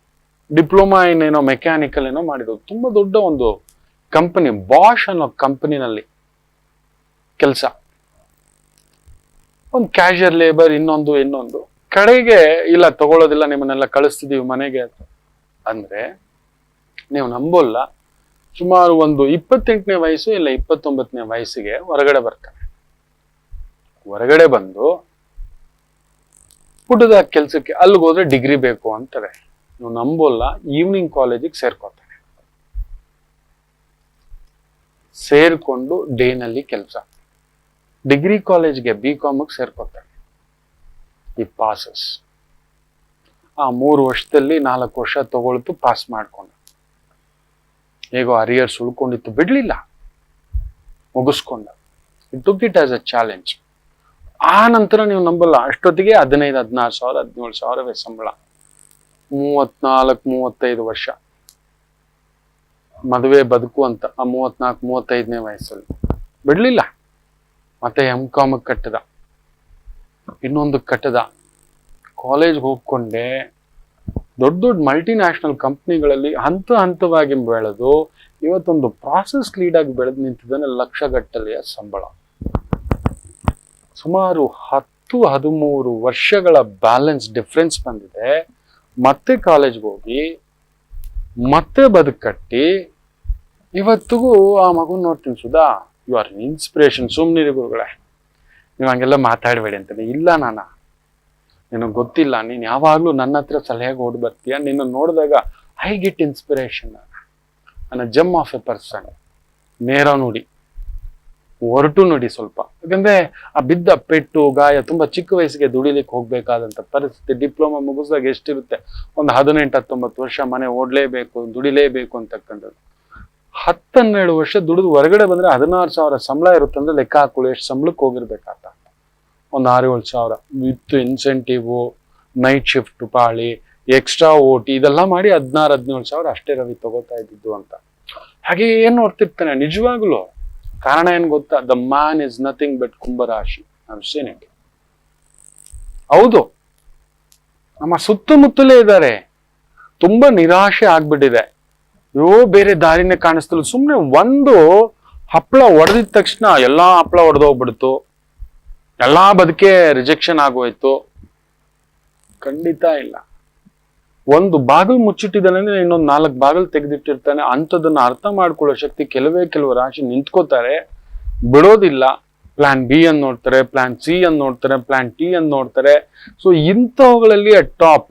ಡಿಪ್ಲೊಮಾ ಇನ್ನೇನೋ ಮೆಕ್ಯಾನಿಕಲ್ ಏನೋ ಮಾಡಿರೋದು. ತುಂಬಾ ದೊಡ್ಡ ಒಂದು ಕಂಪನಿ ಬಾಷ್ ಅನ್ನೋ ಕಂಪನಿನಲ್ಲಿ ಕೆಲಸ. ಒಂದು ಕ್ಯಾಶುಯಲ್ ಲೇಬರ್ ಇನ್ನೊಂದು ಇನ್ನೊಂದು. ಕಡೆಗೆ, ಇಲ್ಲ, ತಗೊಳ್ಳೋದಿಲ್ಲ, ನಿಮ್ಮನ್ನೆಲ್ಲ ಕಳಿಸ್ತಿದ್ದೀವಿ ಮನೆಗೆ ಅಂದ್ರೆ, ನೀವು ನಂಬೋಲ್ಲ. ಸುಮಾರು ಒಂದು ಇಪ್ಪತ್ತೆಂಟನೇ ವಯಸ್ಸು ಇಲ್ಲ ಇಪ್ಪತ್ತೊಂಬತ್ತನೇ ವಯಸ್ಸಿಗೆ ಹೊರಗಡೆ ಬರ್ತಾರೆ. ಹೊರಗಡೆ ಬಂದು, ಪುಟದ ಕೆಲಸಕ್ಕೆ ಅಲ್ಲಿಗೆ ಹೋದ್ರೆ ಡಿಗ್ರಿ ಬೇಕು ಅಂತಾರೆ. ನೀವು ನಂಬೋಲ್ಲ ಈವ್ನಿಂಗ್ ಕಾಲೇಜಿಗೆ ಸೇರ್ಕೋತಾರೆ. ಸೇರ್ಕೊಂಡು ಡೇನಲ್ಲಿ ಕೆಲಸ. ಡಿಗ್ರಿ ಕಾಲೇಜ್ಗೆ ಬಿ ಕಾಮ್ಗೆ ಸೇರ್ಕೊತಾರೆ. ಈ ಪಾಸಸ್ ಆ ಮೂರು ವರ್ಷದಲ್ಲಿ ನಾಲ್ಕು ವರ್ಷ ತಗೊಳ್ತು ಪಾಸ್ ಮಾಡ್ಕೊಂಡು ಹೇಗೋ ಅರಿಯರ್ಸ್ ಉಳ್ಕೊಂಡಿತ್ತು ಬಿಡ್ಲಿಲ್ಲ. ಮುಗಿಸ್ಕೊಂಡ took it as a challenge ಆ ನಂತರ ನೀವು ನಂಬಲ್ಲ. ಅಷ್ಟೊತ್ತಿಗೆ ಹದಿನೈದು, ಹದಿನಾರು ಸಾವಿರ, ಹದಿನೇಳು ಸಾವಿರವೇ ಸಂಬಳ. ಮೂವತ್ನಾಲ್ಕು, ಮೂವತ್ತೈದು ವರ್ಷ. ಮದುವೆ, ಬದುಕು ಅಂತ. ಆ ಮೂವತ್ನಾಲ್ಕು, ಮೂವತ್ತೈದನೇ ವಯಸ್ಸಲ್ಲಿ. ಬಿಡ್ಲಿಲ್ಲ. ಮತ್ತೆ ಎಂ ಕಾಮ್ ಕಟ್ಟದ. ಇನ್ನೊಂದು ಕಟ್ಟದ. ಕಾಲೇಜ್ ಹೋಗ್ಕೊಂಡೆ. ದೊಡ್ಡ ದೊಡ್ಡ ಮಲ್ಟಿನ್ಯಾಷನಲ್ ಕಂಪ್ನಿಗಳಲ್ಲಿ ಹಂತ ಹಂತವಾಗಿ ಬೆಳೆದು, ಇವತ್ತೊಂದು ಪ್ರಾಸೆಸ್ ಆಗಿ ಬೆಳೆದು ನಿಂತಿದ್ದಾನೆ ಲಕ್ಷಗಟ್ಟಲೆಯ ಸಂಬಳ. ಸುಮಾರು ಹತ್ತು, ಹದಿಮೂರು ವರ್ಷಗಳ ಬ್ಯಾಲೆನ್ಸ್ ಡಿಫ್ರೆನ್ಸ್ ಬಂದಿದೆ. ಮತ್ತೆ ಕಾಲೇಜ್ಗೆ ಹೋಗಿ, ಮತ್ತೆ ಬದುಕಟ್ಟಿ, ಇವತ್ತಿಗೂ ಆ ಮಗು ನೋಡ್ತೀನಿ ಸುಧಾ ಯು ಆರ್ ಇನ್ಸ್ಪಿರೇಷನ್ ಸುಮ್ಮನಿರಿ ಗುರುಗಳೇ. ನೀವು ಹಂಗೆಲ್ಲ ಮಾತಾಡಬೇಡಿ ಅಂತಾನೆ ಇಲ್ಲ ನಾನ. ನಿನಗೆ ಗೊತ್ತಿಲ್ಲ. ನೀನು ಯಾವಾಗಲೂ ನನ್ನ ಹತ್ರ ಸಲಹೆಗೆ ಓಡಿ ಬರ್ತೀಯ? ನಿನ್ನ ನೋಡಿದಾಗ ಐ ಗೆಟ್ ಇನ್ಸ್ಪಿರೇಷನ್ ನನ್ನ ಜಮ್ ಆಫ್ ಎ ಪರ್ಸನ್ ನೇರ ನೋಡಿ. ಹೊರಟು ನೋಡಿ ಸ್ವಲ್ಪ. ಯಾಕಂದ್ರೆ ಆ ಬಿದ್ದ ಪೆಟ್ಟು, ಗಾಯ ತುಂಬಾ ಚಿಕ್ಕ ವಯಸ್ಸಿಗೆ ದುಡಿಲಿಕ್ಕೆ ಹೋಗ್ಬೇಕಾದಂತ ಪರಿಸ್ಥಿತಿ ಡಿಪ್ಲೊಮಾ ಮುಗಿಸಿದಾಗ ಎಷ್ಟಿರುತ್ತೆ? ಒಂದು ಹದಿನೆಂಟು ಹತ್ತೊಂಬತ್ತು ವರ್ಷ ಮನೆ ಓಡ್ಲೇಬೇಕು, ದುಡಿಲೇಬೇಕು ಅಂತಕ್ಕಂಥದ್ದು. ಹತ್ತನ್ನೆರಡು ವರ್ಷ ದುಡಿದು ಹೊರಗಡೆ ಬಂದ್ರೆ ಹದಿನಾರು ಸಾವಿರ ಸಂಬಳ ಇರುತ್ತೆ ಅಂದ್ರೆ ಲೆಕ್ಕ ಹಾಕೊಳ್ಳಿ, ಎಷ್ಟು ಸಂಬಳಕ್ಕೆ ಹೋಗಿರ್ಬೇಕಾತ ಒಂದು ಆರು ಏಳು ಸಾವಿರ. ವಿತ್ ಇನ್ಸೆಂಟಿವು ನೈಟ್ ಶಿಫ್ಟ್ ಪಾಳಿ ಎಕ್ಸ್ಟ್ರಾ ಓಟಿ ಇದೆಲ್ಲ ಮಾಡಿ ಹದಿನಾರು, ಹದಿನೇಳು ಸಾವಿರ ಅಷ್ಟೇ ರವಿ ತಗೋತಾ ಇದ್ದಿದ್ದು ಅಂತ. ಹಾಗೆ ಏನು ನೋಡ್ತಿರ್ತಾನೆ ನಿಜವಾಗ್ಲು. ಕಾರಣ ಏನ್ ಗೊತ್ತಾ? The man is nothing but ಕುಂಭರಾಶಿ. ಅನ್ಸೇನೆ ಹೌದು. ನಮ್ಮ ಸುತ್ತಮುತ್ತಲೇ ಇದ್ದಾರೆ. ತುಂಬಾ ನಿರಾಶೆ ಆಗ್ಬಿಟ್ಟಿದೆ. ಅಯ್ಯೋ ಬೇರೆ ದಾರಿನೇ ಕಾಣಿಸ್ತಿಲ್ಲ. ಸುಮ್ಮನೆ ಒಂದು ಹಪ್ಪಳ ಹೊಡೆದಿದ ತಕ್ಷಣ ಎಲ್ಲಾ ಹಪ್ಪಳ ಹೊಡೆದೋಗ್ಬಿಡ್ತು ಎಲ್ಲಾ ಬದುಕೆ ರಿಜೆಕ್ಷನ್ ಆಗೋಯ್ತು. ಖಂಡಿತ ಇಲ್ಲ. ಒಂದು ಬಾಗಿಲು ಮುಚ್ಚಿಟ್ಟಿದ್ದಾನೆ ಇನ್ನೊಂದು ನಾಲ್ಕು ಬಾಗಿಲು ತೆಗೆದಿಟ್ಟಿರ್ತಾನೆ. ಅಂಥದನ್ನು ಅರ್ಥ ಮಾಡ್ಕೊಳ್ಳೋ ಶಕ್ತಿ ಕೆಲವೇ ಕೆಲವು ರಾಶಿ ನಿಂತ್ಕೋತಾರೆ. ಬಿಡೋದಿಲ್ಲ. ಪ್ಲಾನ್ ಬಿ ಅನ್ನು ನೋಡ್ತಾರೆ ಪ್ಲಾನ್ ಸಿ ಅನ್ನು ನೋಡ್ತಾರೆ ಪ್ಲಾನ್ ಟಿ ಅನ್ನು ನೋಡ್ತಾರೆ. ಸೊ ಇಂಥವುಗಳಲ್ಲಿ ಟಾಪ್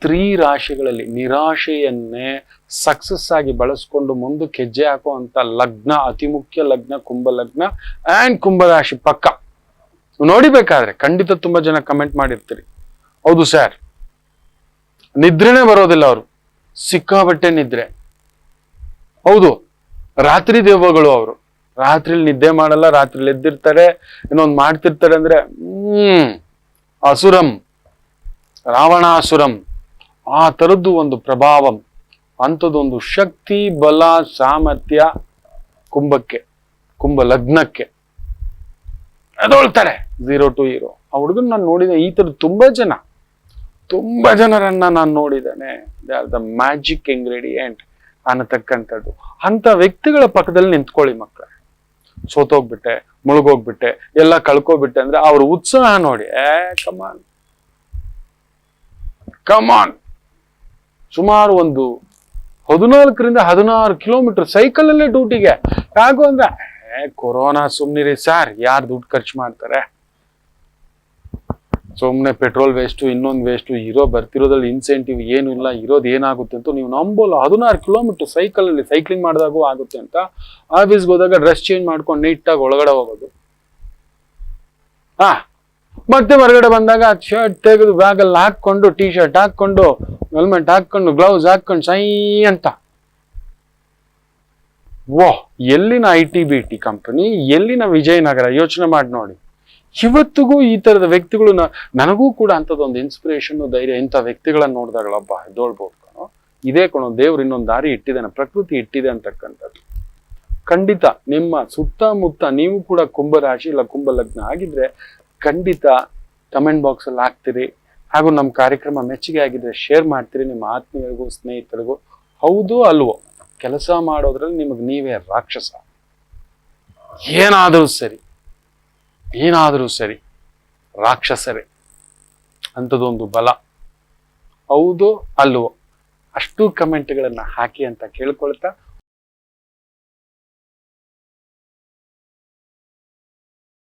ತ್ರೀ ರಾಶಿಗಳಲ್ಲಿ ನಿರಾಶೆಯನ್ನೇ ಸಕ್ಸಸ್ ಆಗಿ ಬಳಸ್ಕೊಂಡು ಮುಂದಕ್ಕೆ ಹೆಜ್ಜೆ ಹಾಕುವಂತ ಲಗ್ನ, ಅತಿ ಮುಖ್ಯ ಲಗ್ನ, ಕುಂಭ ಲಗ್ನ ಆ್ಯಂಡ್ ಕುಂಭರಾಶಿ ಪಕ್ಕ. ನೋಡಿಬೇಕಾದ್ರೆ ಖಂಡಿತ ತುಂಬಾ ಜನ ಕಮೆಂಟ್ ಮಾಡಿರ್ತೀರಿ. ಹೌದು ಸರ್ ನಿದ್ರೆನೇ ಬರೋದಿಲ್ಲ ಅವರು. ಸಿಕ್ಕಾಬಟ್ಟೆ ನಿದ್ರೆ. ಹೌದು. ರಾತ್ರಿ ದೇವಗಳು ಅವರು. ರಾತ್ರಿಲಿ ನಿದ್ದೆ ಮಾಡಲ್ಲ, ರಾತ್ರಿಲಿ ಎದ್ದಿರ್ತಾರೆ, ಇನ್ನೊಂದು ಮಾಡ್ತಿರ್ತಾರೆ ಅಂದ್ರೆ, ಹ್ಮ್, ಅಸುರಂ, ರಾವಣಾಸುರಂ, ಆ ಥರದ್ದು ಒಂದು ಪ್ರಭಾವಂ. ಅಂಥದ್ದೊಂದು ಶಕ್ತಿ, ಬಲ, ಸಾಮರ್ಥ್ಯ ಕುಂಭಕ್ಕೆ, ಕುಂಭ ಲಗ್ನಕ್ಕೆ. ಅದೊಳ್ತಾರೆ ಝೀರೋ ಟು ಹೀರೋ ಆ ಹುಡುಗನ ನಾನು ನೋಡಿದೆ, ಈ ತರ ತುಂಬಾ ಜನ, ತುಂಬಾ ಜನರನ್ನ ನಾನು ನೋಡಿದ್ದೇನೆ. They are the magic ingredient ಅನ್ನತಕ್ಕಂಥದ್ದು. ಅಂತ ವ್ಯಕ್ತಿಗಳ ಪಕ್ಕದಲ್ಲಿ ನಿಂತ್ಕೊಳ್ಳಿ ಮಕ್ಕಳೇ. ಸೋತೋಗ್ಬಿಟ್ಟೆ, ಮುಳುಗೋಗ್ಬಿಟ್ಟೆ, ಎಲ್ಲ ಕಳ್ಕೊಬಿಟ್ಟೆ ಅಂದ್ರೆ ಅವ್ರ ಉತ್ಸಾಹ ನೋಡಿ, ಏ ಕಮಾನ್ ಕಮಾನ್ ಸುಮಾರು ಒಂದು ಹದಿನಾಲ್ಕರಿಂದ ಹದಿನಾರು ಕಿಲೋಮೀಟರ್ ಸೈಕಲ್ ಅಲ್ಲೇ ಡ್ಯೂಟಿಗೆ ಯಾಕು ಅಂದ್ರೆ ಕೊರೋನಾ ಸುಮ್ನಿರಿ ಸರ್ ಯಾರು ದುಡ್ಡು ಖರ್ಚು ಮಾಡ್ತಾರೆ? ಸುಮ್ಮನೆ ಪೆಟ್ರೋಲ್ ವೇಸ್ಟು ಇನ್ನೊಂದು ವೇಸ್ಟು ಇರೋ ಬರ್ತಿರೋದ್ರಲ್ಲಿ ಇನ್ಸೆಂಟಿವ್ ಏನು ಇಲ್ಲ, ಇರೋದು ಏನಾಗುತ್ತೆ ಅಂತ ನೀವು ನಂಬೋಲ್ಲ. ಹದಿನಾರು ಕಿಲೋಮೀಟರ್ ಸೈಕಲಲ್ಲಿ ಸೈಕ್ಲಿಂಗ್ ಮಾಡಿದಾಗೂ ಆಗುತ್ತೆ ಅಂತ ಆಫೀಸ್ಗೆ ಹೋದಾಗ ಡ್ರೆಸ್ ಚೇಂಜ್ ಮಾಡ್ಕೊಂಡು ನೀಟಾಗಿ ಒಳಗಡೆ ಹೋಗೋದು. ಹಾ, ಮತ್ತೆ ಹೊರಗಡೆ ಬಂದಾಗ ಶರ್ಟ್ ತೆಗೆದು ಬ್ಯಾಗಲ್ಲಿ ಹಾಕ್ಕೊಂಡು ಟಿ ಶರ್ಟ್ ಹಾಕೊಂಡು ಹೆಲ್ಮೆಟ್ ಹಾಕೊಂಡು ಗ್ಲೌಸ್ ಹಾಕೊಂಡು ಸೈ ಅಂತ. ವಾ ಎಲ್ಲಿನ I T B T company ಎಲ್ಲಿನ Vijayanagara? ಯೋಚನೆ ಮಾಡಿ ನೋಡಿ. ಇವತ್ತಿಗೂ ಈ ತರದ ವ್ಯಕ್ತಿಗಳು ನನಗೂ ಕೂಡ ಅಂಥದ್ದೊಂದು ಇನ್ಸ್ಪಿರೇಷನ್ ಧೈರ್ಯ ಇಂಥ ವ್ಯಕ್ತಿಗಳನ್ನ ನೋಡಿದಾಗಳಬ್ಬ ಎದ್ದೋಳ್ಬೋದು ಇದೇ ಕಣೋ, ದೇವ್ರು ಇನ್ನೊಂದು ದಾರಿ ಇಟ್ಟಿದ್ದಾನೆ, ಪ್ರಕೃತಿ ಇಟ್ಟಿದೆ ಅಂತಕ್ಕಂಥದ್ದು. ಖಂಡಿತ, ನಿಮ್ಮ ಸುತ್ತಮುತ್ತ ನೀವು ಕೂಡ ಕುಂಭರಾಶಿ ಇಲ್ಲ ಕುಂಭ ಲಗ್ನ ಆಗಿದ್ರೆ ಖಂಡಿತ ಕಮೆಂಟ್ ಬಾಕ್ಸ್ ಅಲ್ಲಿ ಹಾಕ್ತೀರಿ. ಹಾಗೂ ನಮ್ಮ ಕಾರ್ಯಕ್ರಮ ಮೆಚ್ಚುಗೆ ಆಗಿದ್ರೆ ಶೇರ್ ಮಾಡ್ತೀರಿ ನಿಮ್ಮ ಆತ್ಮೀಯರಿಗೂ, ಸ್ನೇಹಿತರಿಗೂ. ಹೌದು ಅಲ್ವೋ? ಕೆಲಸ ಮಾಡೋದ್ರಲ್ಲಿ ನಿಮಗೆ ನೀವೇ ರಾಕ್ಷಸ. ಏನಾದರೂ ಸರಿ ಏನಾದರೂ ಸರಿ, ರಾಕ್ಷಸರೇ ಅಂಥದ್ದೊಂದು ಬಲ. ಹೌದು ಅಲ್ವೋ? ಅಷ್ಟು ಕಮೆಂಟ್ಗಳನ್ನು ಹಾಕಿ ಅಂತ ಕೇಳ್ಕೊಳ್ತಾ